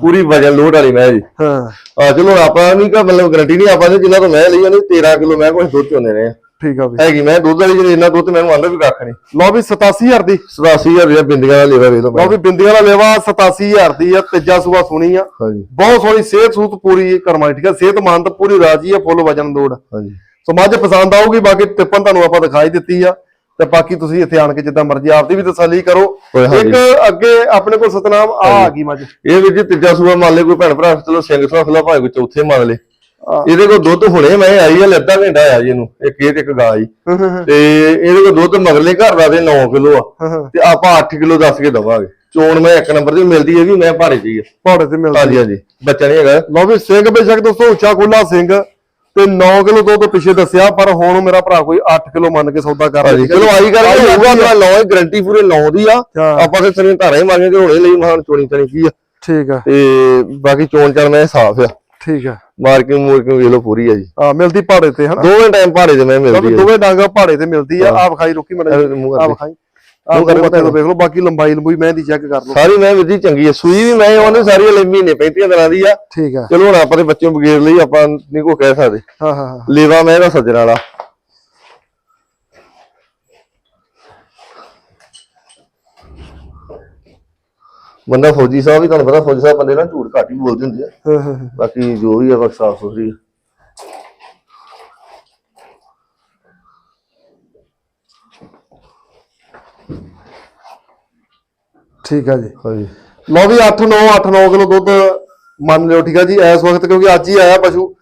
ਪੂਰੀ ਵਜਨ ਲੋਡ ਵਾਲੀ ਮੈਂ ਜੀ। ਹਾਂ। ਆ ਚਲੋ ਆਪਾਂ ਨਹੀਂ ਕਾ ਮਤਲਬ ਗਰੰਟੀ ਨਹੀਂ ਆਪਾਂ ਨੇ ਜਿੰਨਾ ਤੋਂ ਮੈਂ ਲਈ ਉਹਨੇ 13 ਕਿਲੋ ਮੈਂ ਕੁਝ ਦੁੱਧ ਚੋਂਦੇ ਨੇ ਠੀਕ ਆ ਵੀ ਹੈਗੀ ਮੈਂ ਦੁੱਧ ਵਾਲੀ ਜਿਹੜੇ ਇੰਨਾ ਦੁੱਧ ਮੈਨੂੰ ਆਂਦਾ ਵੀ ਕੱਖ ਨਹੀਂ ਲਓ ਵੀ 87000 ਦੀ। 87000 ਰੁਪਇਆ ਬਿੰਦੀਆਂ ਦਾ ਲੇਵਾ ਵੇਖ ਲਓ ਲਓ ਵੀ ਬਿੰਦੀਆਂ ਦਾ ਲੈਵਾ 87000 ਦੀ ਆ ਤੀਜਾ ਸੂਆ ਸੁਣੀ ਆ। ਹਾਂਜੀ। ਬਹੁਤ ਸੋਹਣੀ ਸਿਹਤ ਸੂਤ ਪੂਰੀ ਕਰਮਾਈ ਠੀਕ ਆ? ਸਿਹਤਮੰਦ ਪੂਰੀ ਰਾਜੀ ਆ ਫੁੱਲ ਵਜਨ ਲੋੜ ਹਾਂਜੀ। ਸੋ ਮੱਝ ਪਸੰਦ ਆਊਗੀ ਬਾਕੀ ਟਿੱਪਣ ਤੁਹਾਨੂੰ ਆਪਾਂ ਦਿਖਾਈ ਦਿੱਤੀ ਆ। ਤੇ ਬਾਕੀ ਤੁਸੀਂ ਇੱਥੇ ਆਣ ਕੇ ਜਿੱਦਾਂ ਮਰਜ਼ੀ ਆਪਦੀ ਵੀ ਤਸੱਲੀ ਕਰੋ। ਇੱਕ ਅੱਗੇ ਆਪਣੇ ਕੋਲ ਸਤਨਾਮ ਆ ਆ ਗਈ ਮੱਝ। ਇਹ ਵੀ ਜੀ ਤੀਜਾ ਸੂਆ ਮੰਨ ਲੈ ਕੋਈ ਭੈਣ ਭਰਾ ਚਲੋ ਸਿੰਘ ਸੁਆ ਖਲਾ ਭਾਵੇਂ ਕੋਈ ਚੌਥੇ ਮੰਨ ਲੇ। ਇਹਦੇ ਕੋਲ ਦੁੱਧ ਹੁਣੇ ਮੈਂ ਆਈ ਆ ਲੱਦਾ ਘੰਟਾ ਆਇਆ ਜੀ ਇਹਨੂੰ ਇੱਕ ਇਹ ਤੇ ਇੱਕ ਗਾਂ ਜੀ। ਤੇ ਇਹਦੇ ਕੋਲ ਦੁੱਧ ਮਗਰਲੇ ਘਰ ਦਾ ਤੇ 9 ਕਿਲੋ ਆ। ਤੇ ਆਪਾਂ 8 ਕਿਲੋ ਦੱਸ ਕੇ ਦਵਾਂਗੇ। ਚੋਣ ਮੈਂ ਇੱਕ ਨੰਬਰ ਦੀ ਮਿਲਦੀ ਹੈ ਵੀ ਮੈਂ ਭਾਰੇ ਚ ਹੀ ਆ। ਪੌੜੇ ਤੇ ਮਿਲਦਾ ਹਾਂਜੀ ਹਾਂਜੀ। ਬੱਚਾ ਨਹੀਂ ਹੈਗਾ। ਲਓ ਵੀ ਸਿੰਘ ਬੇਸ਼ੱਕ ਦੋਸਤੋ ਉੱਚਾ ਖੁੱਲਾ ਸਿੰਘ। ਤੇ 9 ਕਿਲੋ ਦੁੱਧ ਪਿੱਛੇ ਦੱਸਿਆ ਪਰ ਹੁਣ ਮੇਰਾ ਭਰਾ ਕੋਈ 8 ਕਿਲੋ ਮੰਨ ਕੇ ਸੌਦਾ ਕਰ ਹਾਂਜੀ ਚਲੋ ਆਈ ਗੱਲ ਹੋਊਗਾ ਮੈਂ ਨੌ ਗਰੰਟੀ ਪੂਰੇ 9 ਦੀ ਆ। ਆਪਾਂ ਤੇ ਸਰੀਂ ਧਾਰਾ ਹੀ ਮਾਰਾਂਗੇ ਹੁਣੇ ਲਈ ਮਹਾਨ ਚੋਣੀ ਚਣੀ ਕੀ ਆ। ਠੀਕ ਆ। ਤੇ ਬਾਕੀ ਚੋਣ ਚਣ ਮੈਂ ਸਾਫ਼ ਆ। ਠੀਕ ਆ। ਮਾਰਕਿੰਗ ਮੂਰਕਿੰਗ ਵੇਖ ਲਓ ਪੂਰੀ ਆ ਜੀ। ਆ ਮਿਲਦੀ ਪਹਾੜੇ ਤੇ ਹਨਾ? ਦੋਵੇਂ ਟਾਈਮ ਭਾਰੇ ਚ ਮੈਂ ਵੀ ਮਿਲਦੀ ਆ ਦੋਵੇਂ ਡਾਂਗਾ ਪਹਾੜੇ ਤੇ ਮਿਲਦੀ ਆ। ਆ ਵਿਖਾਈ ਰੁਕੀ ਮੜਾ ਜੀ। ਮੂੰਹ ਆ ਕਰ ਵਿਖਾਈ। ਆ ਕਰ ਮੱਥੇ ਤੋਂ ਵੇਖ ਲਓ ਬਾਕੀ ਲੰਬਾਈ ਲੰਬੂਈ ਮੈਂ ਦੀ ਚੈੱਕ ਕਰ ਲਓ ਸਾਰੀ ਮੈਂ ਵਿਧੀ ਚੰਗੀ ਆ। ਸੂਈ ਵੀ ਮੈਂ ਉਹਨੇ ਸਾਰੀ ਹਲੇ ਮਹੀਨੇ 35 ਦਿਨਾਂ ਦੀ ਆ। ਠੀਕ ਆ। ਚਲੋ ਹੁਣ ਆਪਾਂ ਦੇ ਬੱਚੇ ਬਗੇਰ ਲਈ ਆਪਾਂ ਨਹੀਂ ਕੋ ਕਹਿ ਸਕਦੇ। ਹਾਂ ਹਾਂ ਹਾਂ। ਲੇਵਾ ਮੈਂ ਇਹਦਾ ਸੱਜਣ ਵਾਲਾ। ਬੰਦਾ ਫੌਜੀ ਸਾਹਿਬ ਵੀ ਤੁਹਾਨੂੰ ਪਤਾ ਫੌਜੀ ਸਾਹਿਬ ਬੰਦੇ ਨਾਲ ਝੂਠ ਘੱਟ ਹੀ ਬੋਲਦੇ ਹੁੰਦੇ ਆ। ਹਾਂ, ਹਾਂ। ਬਾਕੀ ਜੋ ਵੀ ਆ ਬਸ ਸਾਫ਼ ਸੁਥਰੀ ਆ। ਠੀਕ ਆ ਜੀ। ਹਾਂਜੀ। ਲਓ ਵੀ 8 9 8 9 ਕਿਲੋ ਦੁੱਧ ਮੰਨ ਲਿਓ ਠੀਕ ਆ ਜੀ? ਇਸ ਵਕਤ ਕਿਉਂਕਿ ਅੱਜ ਹੀ ਆਇਆ ਪਸ਼ੂ।